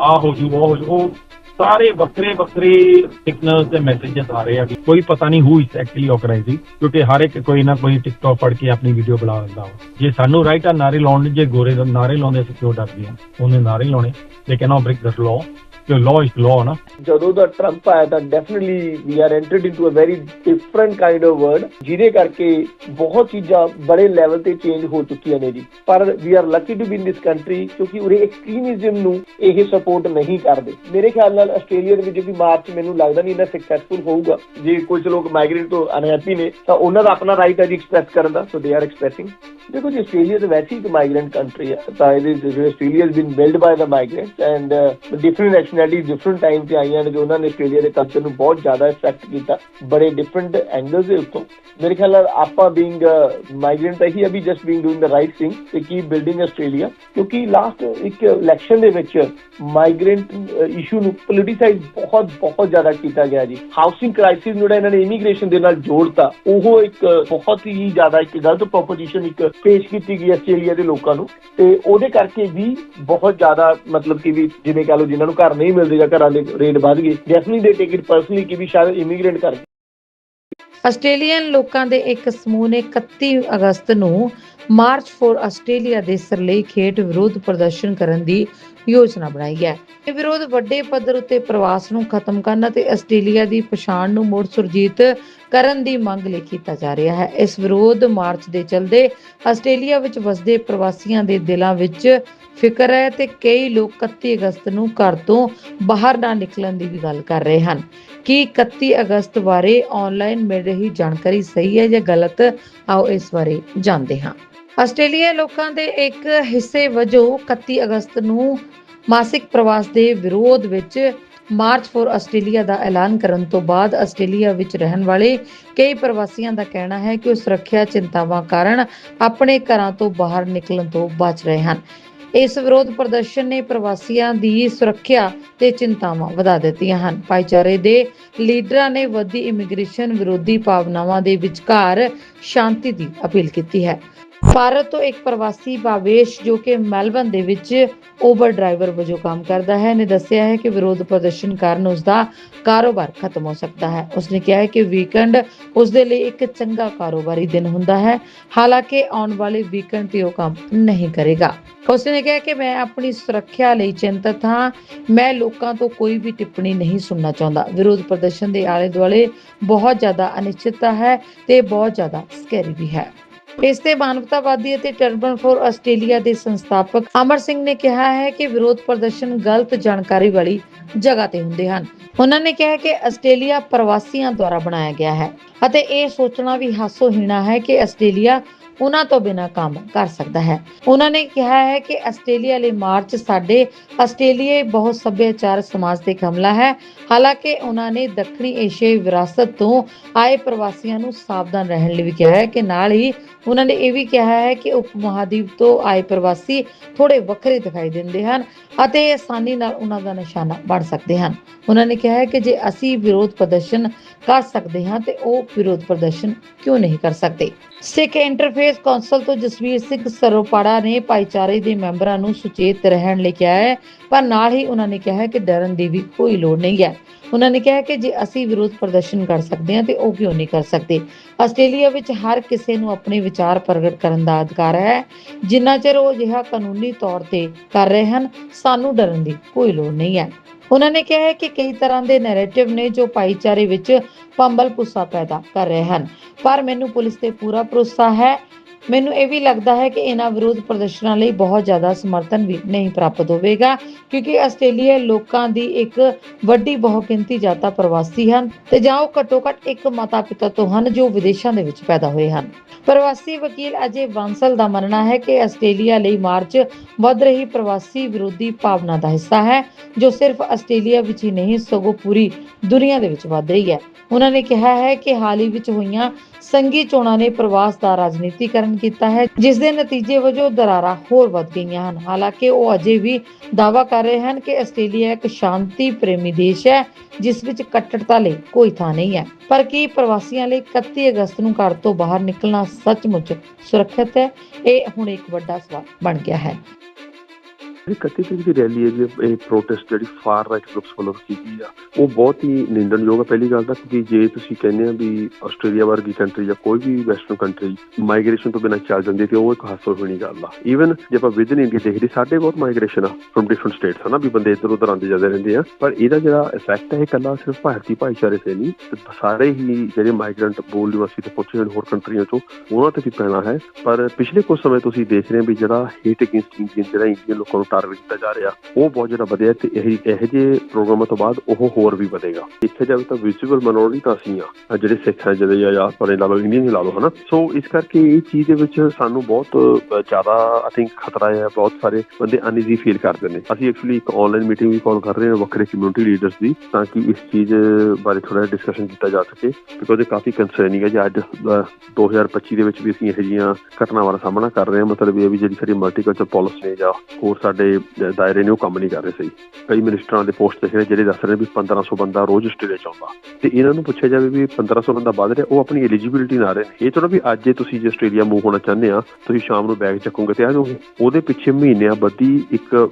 ਆ ਹੋ ਜੂ ਉਹ ਹੋ ਜੂ ਉਹ ਸਾਰੇ ਵੱਖਰੇ ਵੱਖਰੇ ਸਿਗਨਲਸ ਦੇ ਮੈਸੇजेस ਆ ਰਹੇ ਆ ਵੀ ਕੋਈ ਪਤਾ ਨਹੀਂ ਹੂ ਇਜ਼ ਐਕਚੁਅਲੀ ਆਰਗੇਨਾਈਜ਼ਿੰਗ ਕਿਉਂਕਿ ਹਰ ਇੱਕ ਕੋਈ ਨਾ ਕੋਈ ਟਿਕਟੌਕ ਫੜ ਕੇ ਆਪਣੀ ਵੀਡੀਓ ਬਣਾ ਲੈਂਦਾ ਵਾ। ਜੇ ਸਾਨੂੰ ਰਾਈਟ ਆ ਨਾਰੇ ਲਾਉਣ ਲਈ, ਜੇ ਗੋਰੇ ਦਾ ਨਾਰੇ ਲਾਉਂਦੇ ਅਸੀਂ ਕਿਉਂ ਡਰਦੇ ਆ? ਉਹਨੇ ਨਾਰੇ ਲਾਉਣੇ ਦੇ ਕੈਨੋਟ ਬ੍ਰੇਕ ਦ ਲਾਅ ਕਿ ਲਾਅ ਇਜ਼ ਲਾਅ ਨਾ ਜਦੋਂ ਦਾ ਟਰੰਪ ਆਇਆ ਤਾਂ definitely we are entered into a very different kind of world ਜਿਹਦੇ ਕਰਕੇ ਬਹੁਤ ਚੀਜ਼ਾਂ ਬੜੇ ਲੈਵਲ ਤੇ ਚੇਂਜ ਹੋ ਚੁੱਕੀਆਂ ਨੇ ਜੀ। ਪਰ we are lucky to be in this country ਕਿਉਂਕਿ ਉਰੇ ਐਕਸਟ੍ਰੀਮਿਜ਼ਮ ਨੂੰ ਇਹ ਸਪੋਰਟ ਨਹੀਂ ਕਰਦੇ। ਮੇਰੇ ਖਿਆਲ ਨਾਲ ਆਸਟ੍ਰੇਲੀਆ ਦੇ ਵਿੱਚ ਵੀ ਮਾਰਚ ਮੈਨੂੰ ਲੱਗਦਾ ਨਹੀਂ ਇੰਨਾ ਸਕਸੈਸਫੁਲ ਹੋਊਗਾ। ਜੇ ਕੁਝ ਲੋਕ ਮਾਈਗ੍ਰੇਟ ਤੋਂ ਅਨਹੈਪੀ ਨੇ ਤਾਂ ਉਹਨਾਂ ਦਾ ਆਪਣਾ ਰਾਈਟ ਹੈ ਜੀ ਐਕਸਪ੍ਰੈਸ ਕਰਨ ਦਾ। ਸੋ ਦੇ ਆਰ ਐਕਸਪ੍ਰੈਸਿੰਗ ਦੇਖੋ ਜੀ ਆਸਟ੍ਰੇਲੀਆ ਤਾਂ ਵੈਸੇ ਹੀ ਇੱਕ ਮਾਈਗ੍ਰੈਂਟ ਕੰਟਰੀ ਹੈ। ਤਾਂ ਇਹਦੇ ਜਿਹੜੇ Australia has been built by the migrants and uh, different nationalities different ਤੇ ਆਈਆਂ ਨੇ ਜੋ ਉਹਨਾਂ ਨੇ ਆਸਟ੍ਰੇਲੀਆ ਦੇ ਕਲਚਰ ਨੂੰ ਬਹੁਤ ਜ਼ਿਆਦਾ ਇਫੈਕਟ ਕੀਤਾ। ਬੜੇ ਡਿਫਰੈਂਟ ਐਂਗਲਸ ਦੇ ਉੱਤੋਂ। ਮੇਰੇ ਖਿਆਲ ਨਾਲ ਆਪਾਂ ਬੀਇੰਗ ਮਾਈਗ੍ਰੈਂਟ ਹੀ ਅਭੀ just being doing the right thing ਤੇ ਕੀਪ ਬਿਲਡਿੰਗ ਆਸਟ੍ਰੇਲੀਆ ਕਿਉਂਕਿ ਲਾਸਟ ਇੱਕ ਇਲੈਕਸ਼ਨ ਦੇ ਵਿੱਚ ਮਾਈਗ੍ਰੈਂਟ ਇਸ਼ੂ ਨੂੰ ਪੋਲਿਟਿਸਾਈਜ਼ ਬਹੁਤ ਬਹੁਤ ਜ਼ਿਆਦਾ ਕੀਤਾ ਗਿਆ ਜੀ। ਹਾਊਸਿੰਗ ਕ੍ਰਾਈਸਿਸ ਨੂੰ ਜਿਹੜਾ ਇਹਨਾਂ ਨੇ ਇਮੀਗ੍ਰੇਸ਼ਨ ਦੇ ਨਾਲ ਜੋੜਤਾ, ਉਹ ਇੱਕ ਬਹੁਤ ਹੀ ਜ਼ਿਆਦਾ ਇੱਕ ਗਲਤ ਪ੍ਰੋਪੋਜੀਸ਼ਨ ਇੱਕ ਪੇਸ਼ ਕੀਤੀ ਗਈ ਆਸਟ੍ਰੇਲੀਆ ਦੇ ਲੋਕਾਂ ਨੂੰ। ਤੇ ਉਹਦੇ ਕਰਕੇ ਵੀ ਬਹੁਤ ਜ਼ਿਆਦਾ ਮਤਲਬ ਕਿ ਵੀ ਜਿਵੇਂ ਕਹ ਲਓ ਜਿਨ੍ਹਾਂ ਨੂੰ ਘਰ ਨਹੀਂ ਮਿਲਦੀ ਜਾਂ ਘਰਾਂ ਦੇ ਰੇਟ ਵੱਧ ਗਏ ਡੈਫੀਨਿਟਲੀ ਦੇ ਟੇਕ ਇਟ ਪਰਸਨਲੀ ਕਿ ਵੀ ਸ਼ਾਇਦ ਇਮੀਗ੍ਰੇਟ ਕਰਕੇ ਆਸਟ੍ਰੇਲੀਅਨ ਲੋਕਾਂ ਦੇ ਇੱਕ ਸਮੂਹ ਨੇ 31 ਅਗਸਤ ਨੂੰ ਮਾਰਚ ਫੋਰ ਆਸਟ੍ਰੇਲੀਆ ਦੇ ਸਰਲੇਖ ਖੇਡ ਵਿਰੋਧ ਪ੍ਰਦਰਸ਼ਨ ਕਰਨ ਦੀ ਯੋਜਨਾ ਬਣਾਈ ਹੈ। ਇਹ ਵਿਰੋਧ ਵੱਡੇ ਪੱਧਰ ਉੱਤੇ ਪ੍ਰਵਾਸ ਨੂੰ ਖਤਮ ਕਰਨ ਅਤੇ ਆਸਟ੍ਰੇਲੀਆ ਦੀ ਪਛਾਣ ਨੂੰ ਮੁੜ ਸੁਰਜੀਤ ਕਰਨ ਦੀ ਮੰਗ ਲਈ ਕੀਤਾ ਜਾ ਰਿਹਾ ਹੈ। ਇਸ ਵਿਰੋਧ ਮਾਰਚ ਦੇ ਚਲਦੇ ਆਸਟ੍ਰੇਲੀਆ ਵਿੱਚ ਵਸਦੇ ਪ੍ਰਵਾਸੀਆਂ ਦੇ ਦਿਲਾਂ ਵਿੱਚ ਫਿਕਰ ਹੈ ਤੇ ਕਈ ਲੋਕ 31 ਅਗਸਤ ਨੂੰ ਘਰ ਤੋਂ ਬਾਹਰ ਨਾ ਨਿਕਲਣ ਦੀ ਵੀ ਗੱਲ ਕਰ ਰਹੇ ਹਨ। ਕਿ 31 ਅਗਸਤ ਬਾਰੇ ਆਨਲਾਈਨ ਮਿਲ ਰਹੀ ਜਾਣਕਾਰੀ ਸਹੀ ਹੈ ਜਾਂ ਗਲਤ? ਆਓ ਇਸ ਬਾਰੇ ਜਾਣਦੇ ਹਾਂ। ਆਸਟ੍ਰੇਲੀਆ ਲੋਕਾਂ ਦੇ ਇੱਕ ਹਿੱਸੇ ਵਜੋਂ 31 ਅਗਸਤ ਨੂੰ ਮਾਸਿਕ ਪ੍ਰਵਾਸ ਦੇ ਵਿਰੋਧ ਵਿੱਚ ਮਾਰਚ ਫੋਰ ਆਸਟ੍ਰੇਲੀਆ ਦਾ ਐਲਾਨ ਕਰਨ ਤੋਂ ਬਾਅਦ ਆਸਟ੍ਰੇਲੀਆ ਵਿੱਚ ਰਹਿਣ ਵਾਲੇ ਕਈ ਪ੍ਰਵਾਸੀਆਂ ਦਾ ਕਹਿਣਾ ਹੈ ਕਿ ਉਹ ਸੁਰੱਖਿਆ ਚਿੰਤਾਵਾਂ ਕਾਰਨ ਆਪਣੇ ਘਰਾਂ ਤੋਂ ਬਾਹਰ ਨਿਕਲਣ ਤੋਂ ਬਚ ਰਹੇ ਹਨ। ਇਸ ਵਿਰੋਧ ਪ੍ਰਦਰਸ਼ਨ ਨੇ ਪ੍ਰਵਾਸੀਆਂ ਦੀ ਸੁਰੱਖਿਆ ਤੇ ਚਿੰਤਾਵਾਂ ਵਧਾ ਦਿੱਤੀਆਂ ਹਨ। ਭਾਈਚਾਰੇ ਦੇ ਲੀਡਰਾਂ ਨੇ ਵਧੀ ਇਮੀਗ੍ਰੇਸ਼ਨ ਵਿਰੋਧੀ ਭਾਵਨਾਵਾਂ ਦੇ ਵਿਚਕਾਰ ਸ਼ਾਂਤੀ ਦੀ ਅਪੀਲ ਕੀਤੀ ਹੈ। ਭਾਰਤ ਤੋਂ ਇੱਕ ਪ੍ਰਵਾਸੀ ਭਾਵੇਸ਼ ਜੋ ਕਿ ਮੈਲਬਨ ਦੇ ਵਿੱਚ ਓਬਰ ਡਰਾਈਵਰ ਵਜੋਂ ਕੰਮ ਕਰਦਾ ਹੈ, ਨੇ ਦੱਸਿਆ ਹੈ ਕਿ ਵਿਰੋਧ ਪ੍ਰਦਰਸ਼ਨ ਕਾਰਨ ਉਸ ਦਾ ਕਾਰੋਬਾਰ ਖਤਮ ਹੋ ਸਕਦਾ ਹੈ। ਉਸਨੇ ਕਿਹਾ ਹੈ ਕਿ ਵੀਕਐਂਡ ਉਸ ਦੇ ਲਈ ਇੱਕ ਚੰਗਾ ਕਾਰੋਬਾਰੀ ਦਿਨ ਹੁੰਦਾ ਹੈ, ਹਾਲਾਂਕਿ ਆਉਣ ਵਾਲੇ ਵੀਕਐਂਡ ਤੇ ਉਹ ਕੰਮ ਨਹੀਂ ਕਰੇਗਾ। ਉਸਨੇ ਕਿਹਾ ਕਿ ਮੈਂ ਆਪਣੀ ਸੁਰੱਖਿਆ ਲਈ ਚਿੰਤਤ ਹਾਂ, ਮੈਂ ਲੋਕਾਂ ਤੋਂ ਕੋਈ ਵੀ ਟਿੱਪਣੀ ਨਹੀਂ ਸੁਣਨਾ ਚਾਹੁੰਦਾ। ਵਿਰੋਧ ਪ੍ਰਦਰਸ਼ਨ ਦੇ ਆਲੇ ਦੁਆਲੇ ਬਹੁਤ ਜ਼ਿਆਦਾ ਅਨਿਸ਼ਚਿਤਤਾ ਹੈ ਤੇ ਬਹੁਤ ਜ਼ਿਆਦਾ ਸਕੈਰੀ ਵੀ ਹੈ। ਇਸ ਤੇ ਮਾਨਵਤਾਵਾਦੀ ਅਤੇ ਟਰਬਨ ਫੋਰ ਆਸਟ੍ਰੇਲੀਆ ਦੇ ਸੰਸਥਾਪਕ ਅਮਰ ਸਿੰਘ ਨੇ ਕਿਹਾ ਹੈ ਕਿ ਵਿਰੋਧ ਪ੍ਰਦਰਸ਼ਨ ਗਲਤ ਜਾਣਕਾਰੀ ਵਾਲੀ ਜਗ੍ਹਾ ਤੇ ਹੁੰਦੇ ਹਨ। ਉਹਨਾਂ ਨੇ ਕਿਹਾ ਕਿ ਆਸਟ੍ਰੇਲੀਆ ਪ੍ਰਵਾਸੀਆਂ ਦੁਆਰਾ ਬਣਾਇਆ ਗਿਆ ਹੈ ਅਤੇ ਇਹ ਸੋਚਣਾ ਵੀ ਹਾਸੋਹੀਣਾ ਹੈ ਕਿ ਆਸਟ੍ਰੇਲੀਆ ਉਹਨਾਂ ਤੋਂ ਬਿਨਾ ਕੰਮ ਕਰ ਸਕਦਾ ਹੈ। ਉਹਨਾਂ ਨੇ ਕਿਹਾ ਹੈ ਕਿ ਆਸਟ੍ਰੇਲੀਆ ਲਈ ਮਾਰਚ ਸਾਡੇ ਆਸਟ੍ਰੇਲੀਆਈ ਬਹੁਤ ਸੱਭਿਆਚਾਰ ਸਮਾਜ ਤੇ ਹਮਲਾ ਹੈ। ਹਾਲਾਂਕਿ ਉਹਨਾਂ ਨੇ ਦੱਖਣੀ ਏਸ਼ੀਆਈ ਵਿਰਾਸਤ ਤੋਂ ਆਏ ਪ੍ਰਵਾਸੀਆਂ ਨੂੰ ਸਾਵਧਾਨ ਰਹਿਣ ਲਈ ਵੀ ਕਿਹਾ ਹੈ ਕਿ ਨਾਲ ਹੀ ਉਹਨਾਂ ਨੇ ਇਹ ਵੀ ਕਿਹਾ ਹੈ ਕਿ ਉਪ ਮਹਾਦੀਪ ਤੋਂ ਆਏ ਪ੍ਰਵਾਸੀ ਥੋੜੇ ਵੱਖਰੇ ਦਿਖਾਈ ਦਿੰਦੇ ਹਨ ਅਤੇ ਆਸਾਨੀ ਨਾਲ ਉਹਨਾਂ ਦਾ ਨਿਸ਼ਾਨਾ ਬਣ ਸਕਦੇ ਹਨ। ਉਹਨਾਂ ਨੇ ਕਿਹਾ ਹੈ ਕਿ ਜੇ ਅਸੀਂ ਵਿਰੋਧ ਪ੍ਰਦਰਸ਼ਨ ਕਰ ਸਕਦੇ ਹਾਂ ਤੇ ਉਹ ਵਿਰੋਧ ਪ੍ਰਦਰਸ਼ਨ ਕਿਉਂ ਨਹੀਂ ਕਰ ਸਕਦੇ। ਸਿੱਖ ਇੰਟਰਫੇਸ ਕੌਂਸਲ ਤੋਂ ਜਸਵੀਰ ਸਿੰਘ ਸਰੋਪਾੜਾ ਨੇ ਭਾਈਚਾਰੇ ਦੇ ਮੈਂਬਰਾਂ ਨੂੰ ਸੁਚੇਤ ਰਹਿਣ ਲਈ ਕਿਹਾ ਹੈ, ਪਰ ਨਾਲ ਹੀ ਉਹਨਾਂ ਨੇ ਕਿਹਾ ਹੈ ਕਿ ਡਰਨ ਦੀ ਵੀ ਕੋਈ ਲੋੜ ਨਹੀਂ ਹੈ। ਉਹਨਾਂ ਨੇ ਕਿਹਾ ਕਿ ਜੇ ਅਸੀਂ ਵਿਰੋਧ ਪ੍ਰਦਰਸ਼ਨ ਕਰ ਸਕਦੇ ਹਾਂ ਤੇ ਉਹ ਕਿਉਂ ਨਹੀਂ ਕਰ ਸਕਦੇ? ਆਸਟ੍ਰੇਲੀਆ ਵਿੱਚ ਹਰ ਕਿਸੇ ਨੂੰ ਆਪਣੇ ਵਿਚਾਰ ਪ੍ਰਗਟ ਕਰਨ ਦਾ ਅਧਿਕਾਰ ਹੈ। ਜਿੰਨਾ ਚਿਰ ਉਹ ਅਜਿਹਾ ਕਾਨੂੰਨੀ ਤੌਰ ਤੇ ਕਰ ਰਹੇ ਹਨ, ਸਾਨੂੰ ਡਰਨ ਦੀ ਕੋਈ ਲੋੜ ਨਹੀਂ ਹੈ। ਉਹਨਾਂ ਨੇ ਕਿਹਾ ਹੈ ਕਿ ਕਈ ਤਰ੍ਹਾਂ ਦੇ ਨੈਰੇਟਿਵ ਨੇ ਜੋ ਭਾਈਚਾਰੇ ਵਿੱਚ ਪੰਬਲ ਪੁੱਸਾ ਪੈਦਾ ਕਰ ਰਹੇ ਹਨ। ਪਰ ਮੈਨੂੰ ਪੁਲਿਸ ਤੇ ਪੂਰਾ ਭਰੋਸਾ ਹੈ ਮੈਨੂੰ ਇਹ ਵੀ ਲੱਗਦਾ ਹੈ ਕਿ ਇਹਨਾਂ ਵਿਰੋਧ ਪ੍ਰਦਰਸ਼ਨਾਂ ਲਈ ਬਹੁਤ ਜ਼ਿਆਦਾ ਸਮਰਥਨ ਵੀ ਨਹੀਂ ਪ੍ਰਾਪਤ ਹੋਵੇਗਾ, ਕਿਉਂਕਿ ਆਸਟ੍ਰੇਲੀਆ ਲੋਕਾਂ ਦੀ ਇੱਕ ਵੱਡੀ ਬਹੁਗਿਣਤੀ ਜਾਤਾ ਪ੍ਰਵਾਸੀ ਹਨ ਤੇ ਜਾਂ ਉਹ ਘੱਟੋ ਘੱਟ ਇੱਕ ਮਾਤਾ ਪਿਤਾ ਤੋਂ ਹਨ ਜੋ ਵਿਦੇਸ਼ਾਂ ਦੇ ਵਿੱਚ ਪੈਦਾ ਹੋਏ ਹਨ। ਪ੍ਰਵਾਸੀ ਵਕੀਲ ਅਜੇ ਬਾਂਸਲ ਦਾ ਮੰਨਣਾ ਹੈ ਕਿ ਆਸਟ੍ਰੇਲੀਆ ਲਈ ਮਾਰਚ ਵੱਧ ਰਹੀ ਪ੍ਰਵਾਸੀ ਵਿਰੋਧੀ ਭਾਵਨਾ ਦਾ ਹਿੱਸਾ ਹੈ, ਜੋ ਸਿਰਫ ਆਸਟ੍ਰੇਲੀਆ ਵਿੱਚ ਹੀ ਨਹੀਂ, ਸਗੋਂ ਪੂਰੀ ਦੁਨੀਆ ਦੇ ਵਿੱਚ ਵੱਧ ਰਹੀ ਹੈ। ਉਹਨਾਂ ਨੇ ਕਿਹਾ ਹੈ ਕਿ ਹਾਲ ਹੀ ਵਿੱਚ ਹੋਈਆਂ ਸੰਘੀ ਚੋਣਾਂ ਨੇ ਪ੍ਰਵਾਸ ਦਾ ਰਾਜਨੀਤੀਕਰਨ ਕੀਤਾ ਹੈ, ਜਿਸ ਦੇ ਨਤੀਜੇ ਵਜੋਂ ਦਰਾਰਾਂ ਹੋਰ ਵੱਧ ਗਈਆਂ ਹਨ। ਹਾਲਾਂਕਿ ਉਹ ਅਜੇ ਵੀ ਦਾਅਵਾ ਕਰ ਰਹੇ ਹਨ ਕਿ ਆਸਟ੍ਰੇਲੀਆ ਇੱਕ ਸ਼ਾਂਤੀ ਪ੍ਰੇਮੀ ਦੇਸ਼ ਹੈ, ਜਿਸ ਵਿੱਚ ਕੱਟੜਤਾ ਲਈ ਕੋਈ ਥਾਂ ਨਹੀਂ ਹੈ। ਪਰ ਕੀ ਪ੍ਰਵਾਸੀਆਂ ਲਈ 31 ਅਗਸਤ ਨੂੰ ਘਰ ਤੋਂ ਬਾਹਰ ਨਿਕਲਣਾ ਸੱਚਮੁੱਚ ਸੁਰੱਖਿਅਤ ਹੈ? ਇਹ ਹੁਣ ਇੱਕ ਵੱਡਾ ਸਵਾਲ ਬਣ ਗਿਆ ਹੈ। ਜਿਹੜੀ 31 ਤਰੀਕ ਦੀ ਰੈਲੀ ਹੈ ਜੀ, ਇਹ ਪ੍ਰੋਟੈਸਟ ਜਿਹੜੀ ਫਾਰ ਰਾਈਟ ਗਰੁੱਪਸ ਵੱਲੋਂ ਕੀਤੀ ਆ, ਉਹ ਬਹੁਤ ਹੀ ਨਿੰਦਣਯੋਗ ਹੈ ਪਹਿਲੀ ਗੱਲ ਤਾਂ ਕਿ ਜੇ ਤੁਸੀਂ ਕਹਿੰਦੇ ਆ ਵੀ ਆਸਟ੍ਰੇਲੀਆ ਵਰਗੀ ਕੰਟਰੀ ਜਾਂ ਕੋਈ ਵੀ ਵੈਸਟਰਨ ਕੰਟਰੀ ਮਾਈਗ੍ਰੇਸ਼ਨ ਤੋਂ ਬਿਨਾਂ ਚੱਲ ਜਾਂਦੀ ਤੇ ਉਹ ਇੱਕ ਹਾਸੋ ਹੋਣੀ ਗੱਲ ਆ। ਈਵਨ ਜੇ ਆਪਾਂ ਵਿਦਨ ਇੰਡੀਆ ਦੇਖਦੇ ਸਾਡੇ ਬਹੁਤ ਮਾਈਗ੍ਰੇਸ਼ਨ ਆ ਫਰਮ ਡਿਫਰੈਂਟ ਸਟੇਟਸ ਹਨਾ, ਵੀ ਬੰਦੇ ਇੱਧਰ ਉੱਧਰ ਆਉਂਦੇ ਜਾਂਦੇ ਰਹਿੰਦੇ ਆ। ਪਰ ਇਹਦਾ ਜਿਹੜਾ ਇਫੈਕਟ ਹੈ ਇਹ ਕੱਲਾ ਸਿਰਫ ਭਾਰਤੀ ਭਾਈਚਾਰੇ ਤੇ ਨਹੀਂ ਸਾਰੇ ਹੀ ਜਿਹੜੇ ਮਾਈਗ੍ਰੈਂਟ ਬੋਲ ਨਿਵਾਸੀ ਤੇ ਪੁੱਛੇ ਹੋਏ ਹੋਰ ਕੰਟਰੀਆਂ ਤੋਂ, ਉਹਨਾਂ ਤੇ ਵੀ ਪੈਣਾ ਹੈ। ਪਰ ਪਿਛਲੇ ਕੁਝ ਸਮੇਂ ਤੁਸੀਂ ਦੇਖ ਰਹੇ ਹੋ ਵੀ ਜਿਹੜਾ ਹੇਟ ਅਗੇਂਸਟ ਇੰਡੀਅਨ ਜਿਹੜਾ ਇੰਡੀਅਨ ਲੋਕਾਂ ਨੂੰ ਟਾਰਗੇਟ ਕੀਤਾ ਜਾ ਰਿਹਾ। ਉਹ ਬਹੁਤ ਜਿਹੜਾ ਵਧਿਆ ਤੇ ਇਹ ਇਹੋ ਜਿਹੇ ਪ੍ਰੋਗਰਾਮਾਂ ਤੋਂ ਬਾਅਦ ਉਹ ਹੋਰ ਵੀ ਵਧੇਗਾ। ਦੇਖਿਆ ਜਾਵੇ ਤਾਂ ਵਿਜ਼ੂਅਲ ਮਿਨੋਰਿਟੀ ਤਾਂ ਅਸੀਂ ਆ ਜਿਹੜੇ ਸਿੱਖ ਜਿਹੜੇ ਜਾਂ ਜਾਂ ਪਰ ਲਾ ਲਓ ਇੰਡੀਅਨ ਲਾ ਲਓ ਹਨਾ। ਸੋ ਇਸ ਕਰਕੇ ਇਹ ਚੀਜ਼ ਦੇ ਵਿੱਚ ਸਾਨੂੰ ਬਹੁਤ ਜ਼ਿਆਦਾ ਆਈ ਥਿੰਕ ਖਤਰਾ ਹੈ। ਬਹੁਤ ਸਾਰੇ ਬੰਦੇ ਅਨਈਜ਼ੀ ਫੀਲ ਕਰਦੇ ਨੇ। ਅਸੀਂ ਐਕਚੁਅਲੀ ਇੱਕ ਆਨਲਾਈਨ ਮੀਟਿੰਗ ਵੀ ਕਾਲ ਕਰ ਰਹੇ ਹਾਂ ਵੱਖਰੇ ਕਮਿਊਨਿਟੀ ਲੀਡਰਸ ਦੀ ਤਾਂ ਕਿ ਇਸ ਚੀਜ਼ ਬਾਰੇ ਥੋੜਾ ਡਿਸਕਸ਼ਨ ਕੀਤਾ ਜਾ ਸਕੇ। ਬਿਕੋਜ਼ ਇਹ ਕਾਫੀ ਕੰਸਰਨਿੰਗ ਹੈ ਜੀ ਅੱਜ ਅ, 2025 ਦੇ ਵਿੱਚ ਵੀ ਅਸੀਂ ਇਹੋ ਜਿਹੀਆਂ ਘਟਨਾਵਾਂ ਦਾ ਸਾਹਮਣਾ ਕਰ ਰਹੇ ਹਾਂ। ਮਤਲਬ ਇਹ ਵੀ ਜਿਹੜੀ ਸਾਡੀ ਮਲਟੀਕਲਚਰ ਪਾਲਿਸੀ ਨੇ ਜਾਂ ਹੋਰ ਸਾਡੇ ਅ, ਦਾਇਰੇ ਨੇ ਉਹ ਕੰਮ ਨਹੀਂ ਕਰ ਰਹੇ ਸਹੀ। ਕਈ ਮਿਨਿਸਟਰਾਂ ਦੇ ਪੋਸਟ ਦੇਖ ਜਿਹੜੇ ਦੱਸ ਰਹੇ ਵੀ 1500 ਬੰਦਾ ਰੋਜ਼ ਆਸਟ੍ਰੇਲੀਆ ਚ ਆਉਂਦਾ। ਤੇ ਇਹਨਾਂ ਨੂੰ ਪੁੱਛਿਆ ਜਾਵੇ ਵੀ 1500 ਬੰਦਾ ਵੱਧ ਰਿਹਾ ਉਹ ਆਪਣੀ ਐਲੀਜੀਬਿਲਿਟੀ ਨਾ ਰਹੇ ਇਹ ਥੋੜਾ ਵੀ ਅੱਜ ਜੇ ਤੁਸੀਂ ਜੇ ਆਸਟ੍ਰੇਲੀਆ ਮੂਵ ਹੋਣਾ ਚਾਹੁੰਦੇ ਆ ਤੁਸੀਂ ਸ਼ਾਮ ਨੂੰ ਬੈਗ ਚੱਕੋਗੇ ਤੇ ਆ ਜਾਓਗੇ। ਉਹਦੇ ਪਿੱਛੇ ਮਹੀਨਿਆਂ ਬੱਧੀ ਇੱਕ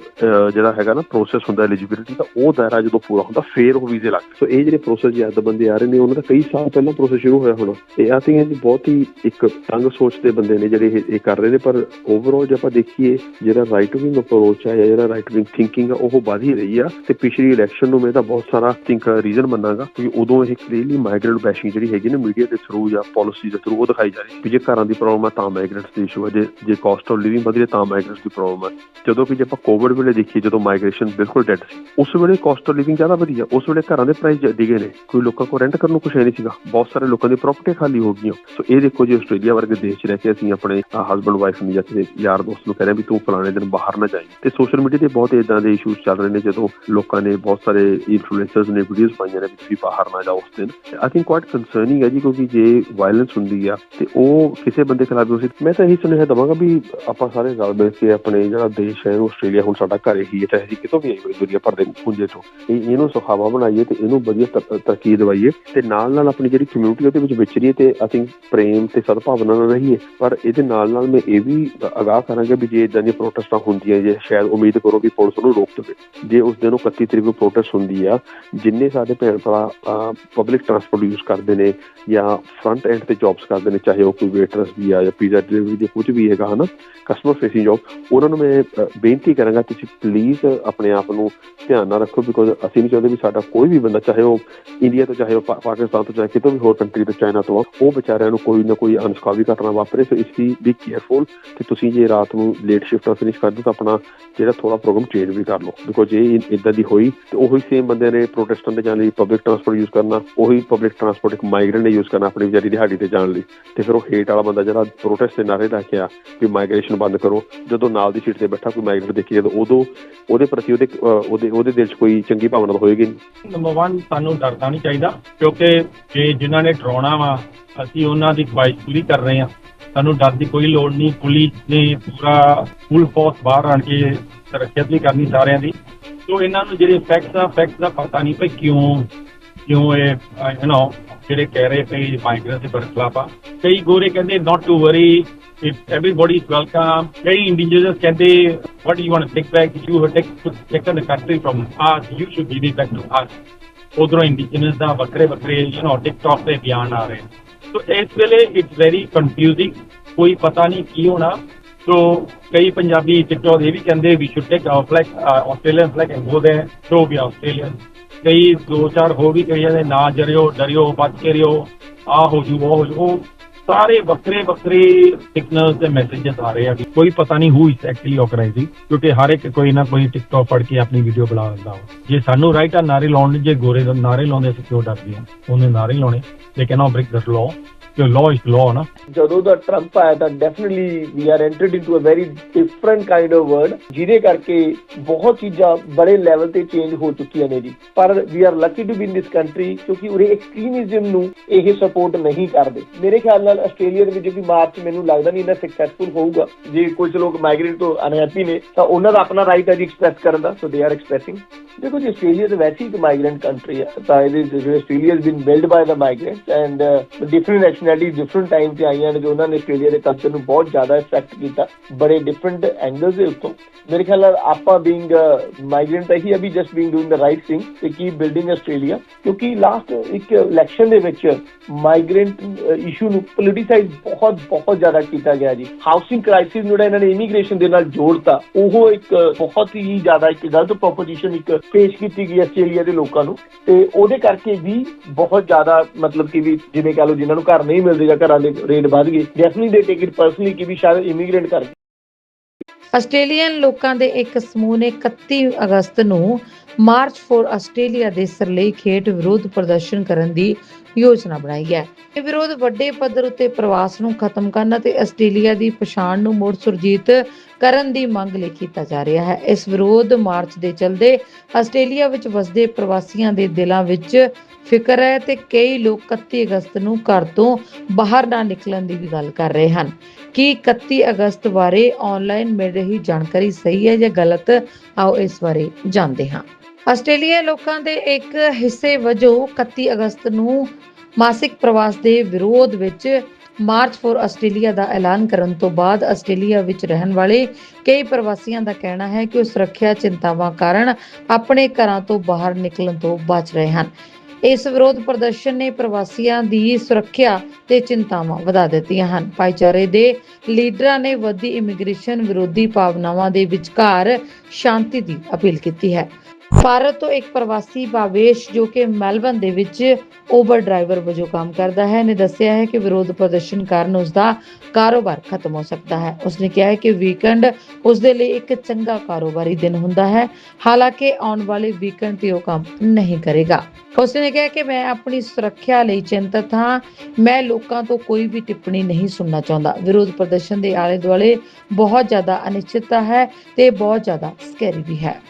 ਜਿਹੜਾ ਹੈਗਾ ਨਾ ਪ੍ਰੋਸੈਸ ਹੁੰਦਾ ਐਲੀਜੀਬਿਲਿਟੀ ਦਾ ਉਹ ਦਾਇਰਾ ਜਦੋਂ ਪੂਰਾ ਹੁੰਦਾ ਫੇਰ ਉਹ ਵੀਜ਼ੇ ਲੱਗਦੇ ਸੋ ਇਹ ਜਿਹੜੇ ਪ੍ਰੋਸੈਸ ਜਦ ਬੰਦੇ ਆ ਰਹੇ ਨੇ ਉਹਨਾਂ ਦਾ ਕਈ ਸਾਲ ਪਹਿਲਾਂ ਪ੍ਰੋਸੈਸ ਸ਼ੁਰੂ ਹੋਇਆ ਹੋਣਾ। ਤੇ ਆ ਥਿੰਕ ਇਹ ਬਹੁਤ ਹੀ ਇੱਕ ਤੰਗ ਸੋਚ ਦੇ ਬੰਦੇ ਨੇ ਜਿਹੜੇ ਇਹ- ਕਰ ਰਹੇ ਨੇ। ਪਰ ਓਵਰਆਲ ਜੇ ਆਪਾਂ ਦੇਖੀਏ ਜਿਹੜਾ ਰਾਈਟ ਵਿੰਗ ਅਪਰੋਚ ਹੈ ਜਿਹੜਾ ਰਾਈਟ ਵਿੰਗ ਥਿੰਕਿੰਗ ਆ, ਉਹ ਵਧ ਹੀ ਰਹੀ ਆ। ਤੇ ਪਿਛਲੀ ਇਲੈਕਸ਼ਨ ਨੂੰ ਮੈਂ ਤਾਂ ਬਹੁਤ ਸਾਰਾ ਥਿੰਕ ਰੀਜ਼ਨ ਮੰਨਾਂਗਾ ਕਿ ਉਦੋਂ ਇਹ ਕਲੀਅਰਲੀ ਮਾਈਗ੍ਰੈਂਟ ਬੈਸ਼ਿੰਗ ਜਿਹੜੀ ਹੈਗੀ ਨਾ ਮੀਡੀਆ ਦੇ ਥਰੂ ਜਾਂ ਪਾਲਿਸੀ ਦੇ ਥਰੂ ਉਹ ਦਿਖਾਈ ਜਾ ਰਹੀ ਵੀ ਜੇ ਘਰਾਂ ਦੀ ਪ੍ਰੋਬਲਮ ਆ, ਤਾਂ ਮਾਈਗ੍ਰੈਂਟਸ ਦੀ ਇਸ਼ੂ ਹੈ ਜੇ ਜੇ ਕਾਸਟ ਆਫ ਲਿਵਿੰਗ ਵਧ ਰਹੀ ਤਾਂ ਮਾਈਗ੍ਰੈਂਟਸ ਦੀ ਪ੍ਰੋਬਲਮ ਹੈ ਜਦੋਂ ਕਿ ਜੇ ਆਪਾਂ ਕੋਵਿਡ ਵੇਲੇ ਦੇਖੀਏ, ਜਦੋਂ ਮਾਈਗ੍ਰੇਸ਼ਨ ਬਿਲਕੁਲ ਡੈਡ ਸੀ, ਉਸ ਵੇਲੇ ਕਾਸਟ ਆਫ ਲਿਵਿੰਗ ਜ਼ਿਆਦਾ ਵਧੀਆ ਉਸ ਵੇਲੇ ਘਰਾਂ ਦੇ ਪ੍ਰਾਈਸ ਡਿਗੇ ਨੇ। ਕੋਈ ਲੋਕਾਂ ਕੋਲ ਰੈਂਟ ਕਰਨ ਨੂੰ ਕੁਛ ਹੈ ਨਹੀਂ ਸੀਗਾ। ਬਹੁਤ ਸਾਰੇ ਲੋਕਾਂ ਦੀ ਪ੍ਰਾਪਰਟੀ ਖਾਲੀ ਹੋ ਗਈਆਂ। ਸੋ ਇਹ ਦੇਖੋ ਜੀ, ਆਸਟ੍ਰੇਲੀਆ ਵਰਗੇ ਦੇਸ਼ 'ਚ ਰਹਿ ਕੇ ਅਸੀਂ ਆਪਣੇ ਹਸਬੰਡ ਵਾਈਫ ਨੂੰ ਜਾਂ ਕਿਸੇ ਯਾਰ ਦੋਸਤ ਨੂੰ ਕਹਿ ਰਹੇ ਵੀ ਤੂੰ ਫਲਾਣੇ ਦਿਨ ਬਾਹਰ ਨਾ ਜਾਈਂ। ਤੇ ਸੋਸ਼ਲ ਮੀਡੀਆ ਤੇ ਬਹੁਤ ਇਦਾਂ ਦੇ ਇਸ਼ੂਜ਼ ਚੱਲ ਰਹੇ ਨੇ ਜਦੋਂ ਲੋਕਾਂ ਨੇ ਬਹੁਤ ਸਾਰੇ ਇਨਫਲੂਐਂਸਰਸ ਨੇ ਵੀਡੀਓਜ਼ ਪਾਈਆਂ ਨੇ ਵੀ ਬਾਹਰ ਨਾ ਜਾਓ ਉਸ ਦਿਨ। ਆਈ ਥਿੰਕ ਕੁਆਇਟ ਕੰਸਰਨਿੰਗ ਹੈ ਜੀ ਕਿਉਂਕਿ ਜੇ ਵਾਇਲੈਂਸ ਹੁੰਦੀ ਆ ਤੇ ਉਹ ਕਿਸੇ ਬੰਦੇ ਖਿਲਾਫ ਵੀ ਮੈਂ ਤਾਂ ਇਹੀ ਸੁਨੇਹਾ ਦਵਾਂਗਾ ਵੀ ਆਪਾਂ ਸਾਰੇ ਰਲ ਮਿਲ ਕੇ ਆਪਣੇ ਜਿਹੜਾ ਦੇਸ਼ ਹੈ, ਆਸਟ੍ਰੇਲੀਆ ਹੁਣ ਸਾਡਾ ਘਰ ਹੀ ਹੈ, ਚਾਹੇ ਜੀ ਕਿਤੋਂ ਵੀ ਆਈ ਹੋਈ ਦੁਨੀਆ ਭਰ ਦੇ ਪੁੰਜੇ ਤੋਂ ਇਹ ਇਹਨੂੰ ਸੁਖਾਵਾ ਬਣਾਈਏ ਤੇ ਇਹਨੂੰ ਵਧੀਆ ਤਰੱਕੀ ਦਵਾਈਏ ਤੇ ਨਾਲ ਨਾਲ ਆਪਣੀ ਜਿਹੜੀ ਕਮਿਊਨਿਟੀ ਉਹਦੇ ਵਿੱਚ ਵਿਚਰੀਏ ਤੇ ਆਈ ਥਿੰਕ ਪ੍ਰੇਮ ਤੇ ਸਦਭਾਵਨਾ ਨਾਲ ਰਹੀਏ। ਪਰ ਇਹਦੇ ਨਾਲ ਨਾਲ ਮੈਂ ਇਹ ਵੀ ਅਗਾਹ ਕਰਾਂਗਾ ਵੀ ਜੇ ਇਦਾਂ ਦੀਆਂ ਪ੍ਰੋਟੈਸਟਾਂ ਹੁੰਦੀਆਂ ਜੇ ਸ਼ਾਇਦ ਉਮੀਦ ਕਰੋ ਵੀ ਪੁਲਿਸ ਉਹਨੂੰ ਰੋਕ ਦੇਵੇ। ਜੇ ਉਸ ਦਿਨ 31 ਤਰੀਕ ਨੂੰ ਪ੍ਰੋਟੈਸਟ ਹੁੰਦੀ ਆ, ਜਿੰਨੇ ਸਾਡੇ ਭੈਣ ਭਰਾ ਪਬਲਿਕ ਟਰਾਂਸਪੋਰਟ ਯੂਜ਼ ਕਰਦੇ ਨੇ ਜਾਂ ਫਰੰਟ ਐਂਡ ਤੇ ਜੌਬਸ ਕਰਦੇ ਨੇ, ਚਾਹੇ ਉਹ ਕੋਈ ਵੇਟਰਸ ਵੀ ਆ ਜਾਂ ਪੀਜ਼ਾ ਡਿਲੀਵਰੀ ਦੇ ਕੁਝ ਵੀ ਹੈਗਾ, ਹਨਾ ਕਸਟਮਰ ਫੇਸਿੰਗ ਜੌਬ ਉਹਨਾਂ ਨੂੰ ਮੈਂ ਬੇਨਤੀ ਕਰਾਂਗਾ ਤੁਸੀਂ ਪਲੀਜ਼ ਆਪਣੇ ਆਪ ਨੂੰ ਧਿਆਨ ਨਾਲ ਰੱਖੋ ਬਿਕੋਜ਼ ਅਸੀਂ ਨਹੀਂ ਚਾਹੁੰਦੇ ਵੀ ਸਾਡਾ ਕੋਈ ਵੀ ਬੰਦਾ, ਚਾਹੇ ਉਹ ਇੰਡੀਆ ਤੋਂ, ਚਾਹੇ ਉਹ ਪਾਕਿਸਤਾਨ ਤੋਂ, ਚਾਹੇ ਕਿਤੋਂ ਵੀ ਹੋਰ ਕੰਟਰੀ ਤੋਂ ਚਾਈਨਾ ਤੋਂ ਉਹ ਵਿਚਾਰਿਆਂ ਨੂੰ ਕੋਈ ਨਾ ਕੋਈ ਅਨਸਕਾਵੀ ਘਟਨਾ ਵਾਪਰੇ ਸੋ ਇਸ ਦੀ ਬੀ ਕੇਅਰਫੁਲ ਤੇ ਤੁਸੀਂ ਜੇ ਰਾਤ ਨੂੰ ਲੇਟ ਸ਼ਿਫਟ ਫਿਨਿਸ਼ ਕਰਦੇ ਤਾਂ ਆਪਣਾ ਜਿਹੜਾ ਥੋੜਾ ਪ੍ਰੋਗਰਾਮ ਚੇਂਜ ਵੀ ਕਰ ਲਓ। ਬਿਕੋਜ਼ ਜੇ ਇਦਾਂ ਦੀ ਹੋਈ ਤੇ ਉਹੀ ਸੇਮ ਬੰਦੇ ਨੇ ਪ੍ਰੋਟੈਸਟਾਂ ਦੇ ਜਾਣ ਲਈ ਪਬਲਿਕ ਟਰਾਂਸਪੋਰਟ ਯੂਜ਼ ਕਰਨਾ, ਉਹੀ ਪਬਲਿਕ ਟਰਾਂਸਪੋਰਟ ਇੱਕ ਮਾਈਗ੍ਰੈਂਟ ਨੇ ਯੂਜ਼ ਕਰਨਾ ਆਪਣੀ ਵਿਚਾਰੀ ਦਿਹਾੜੀ ਤੇ ਜਾਣ ਲਈ। ਤੇ ਫਿਰ ਉਹ ਹੇਟ ਵਾਲਾ ਬੰਦਾ ਜਿਹੜਾ ਪ੍ਰੋਟੈਸਟ ਦੇ ਨਾਰੇ ਲਾ ਕੇ ਆ ਵੀ ਮਾਈਗ੍ਰੇਸ਼ਨ ਬੰਦ ਕਰੋ, ਜਦੋਂ ਨਾਲ ਦੀ ਸੀਟ ਤੇ ਬੈਠਾ ਕੋਈ ਮਾਈਗ੍ਰੈਂਟ ਦੇਖੀ ਤਾਂ ਉਦੋਂ ਉਹਦੇ ਪ੍ਰਤੀ ਉਹਦੇ ਉਹਦੇ ਉਹਦੇ ਦਿਲ 'ਚ ਕੋਈ ਚੰਗੀ ਭਾਵਨਾ ਹੋਏਗੀ ਨਹੀਂ। ਨੰਬਰ 1 ਸਾਨੂੰ ਡਰਨਾ ਨਹੀਂ ਚਾਹੀਦਾ, ਕਿਉਂਕਿ ਜੇ ਜਿਨ੍ਹਾਂ ਨੇ ਡਰਾਉਣਾ ਵਾ, ਅਸੀਂ ਉਹਨਾਂ ਦੀ ਖੁਆਇਸ਼ ਪੂਰੀ ਕਰ ਰਹੇ ਹਾਂ। ਸਾਨੂੰ ਡਰ ਦੀ ਕੋਈ ਲੋੜ ਨਹੀਂ ਪੁਲਿਸ ਨੇ ਪੂਰਾ ਫੁੱਲ ਫੋਰਸ ਬਾਹਰ ਆਣ ਕੇ ਸੁਰੱਖਿਅਤ ਵੀ ਕਰਨੀ ਸਾਰਿਆਂ ਦੀ ਸੋ ਇਹਨਾਂ ਨੂੰ ਜਿਹੜੇ ਫੈਕਟਸ ਆ ਫੈਕਟਸ ਦਾ ਪਤਾ ਨਹੀਂ ਭਈ ਕਿਉਂ ਕਿਉਂ ਇਹ ਯੂ نو ਜਿਹੜੇ ਕਹਿ ਰਹੇ ਪਈ ਮਾਈਗ੍ਰੈਂਟ ਦੇ ਬਰਖਲਾਫ ਆ ਕਈ ਗੋਰੇ ਕਹਿੰਦੇ not to worry if everybody is welcome ਕਈ ਇੰਡੀਵਿਜੂਅਲਸ ਕਹਿੰਦੇ what do you want to take back you have take, taken the country from us you should give it back to us ਉਧਰੋਂ indigenous ਦਾ ਵੱਖਰੇ ਵੱਖਰੇ you know TikTok ਤੇ ਬਿਆਨ ਆ ਰਹੇ ਸੋ ਇਸ ਵੇਲੇ ਇਟਸ ਵੈਰੀ ਕਨਫਿਊਜ਼ਿੰਗ ਕੋਈ ਪਤਾ नहीं ਕੀ ਹੋਣਾ। ਸੋ ਕਈ ਪੰਜਾਬੀ टिकटॉक ਇਹ ਵੀ ਕਹਿੰਦੇ we should take our flag Australian flag and go there show भी ऑस्ट्रेलियन ਕਈ ਦੋ ਚਾਰ ਹੋ ਵੀ ਕਈ ਜਾਂਦੇ ਨਾ ਜਰਿਓ, ਡਰਿਓ ਬਚ ਕੇ ਰਿਓ, ਆ ਹੋ ਜੂ, ਉਹ ਹੋ ਜੂ। ਸਾਰੇ ਵੱਖਰੇ ਵੱਖਰੇ ਸਿਗਨਲਸ ਤੇ ਮੈਸੇजेस ਆ ਰਹੇ ਆ ਕੋਈ ਪਤਾ ਨਹੀਂ ਹੂ ਇਸ ਐਕਚੁਅਲੀ ਆਰਗੇਨਾਈਜ਼ਿੰਗ ਕਿਉਂਕਿ ਹਰ ਇੱਕ ਕੋਈ ਨਾ ਕੋਈ ਟਿਕਟੌਕ ਪੜ ਕੇ ਆਪਣੀ ਵੀਡੀਓ ਬਣਾ ਲੈਂਦਾ ਹੋ ਜੇ ਸਾਨੂੰ ਰਾਈਟ ਆ, ਨਾਰੇ ਲਾਉਣ ਜੇ ਗੋਰੇ, ਨਾਰੇ ਲਾਉਂਦੇ ਅਸੀਂ ਡਰਦੇ ਹਾਂ ਉਹਨੇ ਨਾਰੇ ਲਾਉਣੇ ਲੇਕਿਨ can not break the law ਕਿ ਲਾਅ ਇਜ਼ ਲਾਅ ਨਾ ਜਦੋਂ ਦਾ ਟਰੰਪ ਆਇਆ ਤਾਂ definitely we are entered into a very different kind of world ਜਿਹਦੇ ਕਰਕੇ ਬਹੁਤ ਚੀਜ਼ਾਂ ਬੜੇ ਲੈਵਲ ਤੇ ਚੇਂਜ ਹੋ ਚੁੱਕੀਆਂ ਨੇ ਜੀ। ਪਰ we are lucky to be in this country ਕਿਉਂਕਿ ਉਰੇ ਐਕਸਟ੍ਰੀਮਿਜ਼ਮ ਨੂੰ ਇਹ ਸਪੋਰਟ ਨਹੀਂ ਕਰਦੇ। ਮੇਰੇ ਖਿਆਲ ਨਾਲ ਆਸਟ੍ਰੇਲੀਆ ਦੇ ਵਿੱਚ ਵੀ ਮਾਰਚ ਮੈਨੂੰ ਲੱਗਦਾ ਨਹੀਂ ਇੰਨਾ ਸਕਸੈਸਫੁਲ ਹੋਊਗਾ। ਜੇ ਕੁਝ ਲੋਕ ਮਾਈਗ੍ਰੇਟ ਤੋਂ ਅਨਹੈਪੀ ਨੇ ਤਾਂ ਉਹਨਾਂ ਦਾ ਆਪਣਾ ਰਾਈਟ ਹੈ ਜੀ ਐਕਸਪ੍ਰੈਸ ਕਰਨ ਦਾ। ਸੋ ਦੇ ਆਰ ਐਕਸਪ੍ਰੈਸਿੰਗ ਦੇਖੋ ਜੀ ਆਸਟ੍ਰੇਲੀਆ ਤਾਂ ਵੈਸੇ ਹੀ ਇੱਕ ਮਾਈਗ੍ਰੈਂਟ ਕੰਟਰੀ ਹੈ। ਤਾਂ ਇਹਦੇ ਜਿਹੜੇ Australia has been built by the migrants and uh, different nationalities different ਤੇ ਆਈਆਂ ਨੇ ਜੋ ਉਹਨਾਂ ਨੇ ਆਸਟ੍ਰੇਲੀਆ ਦੇ ਕਲਚਰ ਨੂੰ ਬਹੁਤ ਜ਼ਿਆਦਾ ਇਫੈਕਟ ਕੀਤਾ। ਬੜੇ ਡਿਫਰੈਂਟ ਐਂਗਲਸ ਦੇ ਉੱਤੋਂ। ਮੇਰੇ ਖਿਆਲ ਨਾਲ ਆਪਾਂ ਬੀਇੰਗ ਮਾਈਗ੍ਰੈਂਟ ਤਾਂ ਹੀ ਅਭੀ just being doing the right thing ਤੇ ਕੀਪ ਬਿਲਡਿੰਗ ਆਸਟ੍ਰੇਲੀਆ ਕਿਉਂਕਿ ਲਾਸਟ ਇੱਕ ਇਲੈਕਸ਼ਨ ਦੇ ਵਿੱਚ ਮਾਈਗ੍ਰੈਂਟ ਇਸ਼ੂ ਨੂੰ ਪੋਲਿਟਿਸਾਈਜ਼ ਬਹੁਤ ਬਹੁਤ ਜ਼ਿਆਦਾ ਕੀਤਾ ਗਿਆ ਜੀ। ਹਾਊਸਿੰਗ ਕ੍ਰਾਈਸਿਸ ਨੂੰ ਜਿਹੜਾ ਇਹਨਾਂ ਨੇ ਇਮੀਗ੍ਰੇਸ਼ਨ ਦੇ ਨਾਲ ਜੋੜਤਾ, ਉਹ ਇੱਕ ਬਹੁਤ ਹੀ ਜ਼ਿਆਦਾ ਇੱਕ ਗਲਤ ਪ੍ਰੋਪੋਜੀਸ਼ਨ ਇੱਕ ਪੇਸ਼ ਕੀਤੀ ਗਈ ਆਸਟ੍ਰੇਲੀਆ ਦੇ ਲੋਕਾਂ ਨੂੰ। ਤੇ ਉਹਦੇ ਕਰਕੇ ਵੀ ਬਹੁਤ ਜ਼ਿਆਦਾ ਮਤਲਬ ਕਿ ਵੀ ਜਿਵੇਂ ਕਹ ਲਓ ਜਿਨ੍ਹਾਂ ਨੂੰ ਘਰ ਨਹੀਂ ਮਿਲਦੇ ਜਾਂ ਘਰਾਂ ਦੇ ਰੇਟ ਵੱਧ ਗਏ ਡੈਫੀਨਿਟਲੀ ਦੇ ਟੇਕ ਇਟ ਪਰਸਨਲੀ ਕਿ ਵੀ ਸ਼ਾਇਦ ਇਮੀਗ੍ਰੇਟ ਕਰਕੇ ਆਸਟ੍ਰੇਲੀਅਨ ਲੋਕਾਂ ਦੇ ਇੱਕ ਸਮੂਹ ਨੇ 31 ਅਗਸਤ ਨੂੰ ਮਾਰਚ ਫੋਰ ਆਸਟ੍ਰੇਲੀਆ ਦੇ ਸਰਲੇਖ ਹੇਠ ਵਿਰੋਧ ਪ੍ਰਦਰਸ਼ਨ ਕਰਨ ਦੀ ਯੋਜਨਾ ਬਣਾਈ ਹੈ। ਇਹ ਵਿਰੋਧ ਵੱਡੇ ਪੱਧਰ ਉੱਤੇ ਪ੍ਰਵਾਸ ਨੂੰ ਖਤਮ ਕਰਨ ਅਤੇ ਆਸਟ੍ਰੇਲੀਆ ਦੀ ਪਛਾਣ ਨੂੰ ਮੁੜ ਸੁਰਜੀਤ ਕਰਨ ਦੀ ਮੰਗ ਲਈ ਕੀਤਾ ਜਾ ਰਿਹਾ ਹੈ। ਇਸ ਵਿਰੋਧ ਮਾਰਚ ਦੇ ਚਲਦੇ ਆਸਟ੍ਰੇਲੀਆ ਵਿੱਚ ਵਸਦੇ ਪ੍ਰਵਾਸੀਆਂ ਦੇ ਦਿਲਾਂ ਵਿੱਚ ਫਿਕਰ ਹੈ ਤੇ ਕਈ ਲੋਕ 31 ਅਗਸਤ ਨੂੰ ਘਰ ਤੋਂ ਬਾਹਰ ਨਾ ਨਿਕਲਣ ਦੀ ਵੀ ਗੱਲ ਕਰ ਰਹੇ ਹਨ। ਕੀ 31 ਅਗਸਤ ਬਾਰੇ ਆਨਲਾਈਨ ਮਿਲ ਰਹੀ ਜਾਣਕਾਰੀ ਸਹੀ ਹੈ ਜਾਂ ਗਲਤ? ਆਓ ਇਸ ਬਾਰੇ ਜਾਣਦੇ ਹਾਂ। ਆਸਟ੍ਰੇਲੀਆ ਲੋਕਾਂ ਦੇ ਇੱਕ ਹਿੱਸੇ ਵਜੋਂ 31 ਅਗਸਤ ਨੂੰ ਮਾਸਿਕ ਪ੍ਰਵਾਸ ਦੇ ਵਿਰੋਧ ਵਿੱਚ ਮਾਰਚ ਫੋਰ ਆਸਟ੍ਰੇਲੀਆ ਦਾ ਐਲਾਨ ਕਰਨ ਤੋਂ ਬਾਅਦ ਆਸਟ੍ਰੇਲੀਆ ਵਿੱਚ ਰਹਿਣ ਵਾਲੇ ਕਈ ਪ੍ਰਵਾਸੀਆਂ ਦਾ ਕਹਿਣਾ ਹੈ ਕਿ ਉਹ ਸੁਰੱਖਿਆ ਚਿੰਤਾਵਾਂ ਕਾਰਨ ਆਪਣੇ ਘਰਾਂ ਤੋਂ ਬਾਹਰ ਨਿਕਲਣ ਤੋਂ ਬਚ ਰਹੇ ਹਨ। ਇਸ ਵਿਰੋਧ ਪ੍ਰਦਰਸ਼ਨ ਨੇ ਪ੍ਰਵਾਸੀਆਂ ਦੀ ਸੁਰੱਖਿਆ ਤੇ ਚਿੰਤਾਵਾਂ ਵਧਾ ਦਿੱਤੀਆਂ ਹਨ। ਭਾਈਚਾਰੇ ਦੇ ਲੀਡਰਾਂ ਨੇ ਵਧੀ ਇਮੀਗ੍ਰੇਸ਼ਨ ਵਿਰੋਧੀ ਭਾਵਨਾਵਾਂ ਦੇ ਵਿਚਕਾਰ ਸ਼ਾਂਤੀ ਦੀ ਅਪੀਲ ਕੀਤੀ ਹੈ। ਭਾਰਤ ਤੋਂ ਇੱਕ ਪ੍ਰਵਾਸੀ ਭਾਵੇਸ਼ ਜੋ ਕਿ ਮੈਲਬਨ ਦੇ ਵਿੱਚ ਓਬਰ ਡਰਾਈਵਰ ਵਜੋਂ ਕੰਮ ਕਰਦਾ ਹੈ, ਨੇ ਦੱਸਿਆ ਹੈ ਕਿ ਵਿਰੋਧ ਪ੍ਰਦਰਸ਼ਨ ਕਾਰਨ ਉਸ ਦਾ ਕਾਰੋਬਾਰ ਖਤਮ ਹੋ ਸਕਦਾ ਹੈ। ਉਸਨੇ ਕਿਹਾ ਹੈ ਕਿ ਵੀਕਐਂਡ ਉਸ ਦੇ ਲਈ ਇੱਕ ਚੰਗਾ ਕਾਰੋਬਾਰੀ ਦਿਨ ਹੁੰਦਾ ਹੈ। ਹਾਲਾਂਕਿ ਆਉਣ ਵਾਲੇ ਵੀਕਐਂਡ ਤੇ ਉਹ ਕੰਮ ਨਹੀਂ ਕਰੇਗਾ। ਉਸਨੇ ਕਿਹਾ ਕਿ ਮੈਂ ਆਪਣੀ ਸੁਰੱਖਿਆ ਲਈ ਚਿੰਤਤ ਹਾਂ। ਮੈਂ ਲੋਕਾਂ ਤੋਂ ਕੋਈ ਵੀ ਟਿੱਪਣੀ ਨਹੀਂ ਸੁਣਨਾ ਚਾਹੁੰਦਾ। ਵਿਰੋਧ ਪ੍ਰਦਰਸ਼ਨ ਦੇ ਆਲੇ ਦੁਆਲੇ ਬਹੁਤ ਜ਼ਿਆਦਾ ਅਨਿਸ਼ਚਿਤਤਾ ਹੈ ਤੇ ਬਹੁਤ ਜ਼ਿਆਦਾ ਸਕੈਰੀ ਵੀ ਹੈ।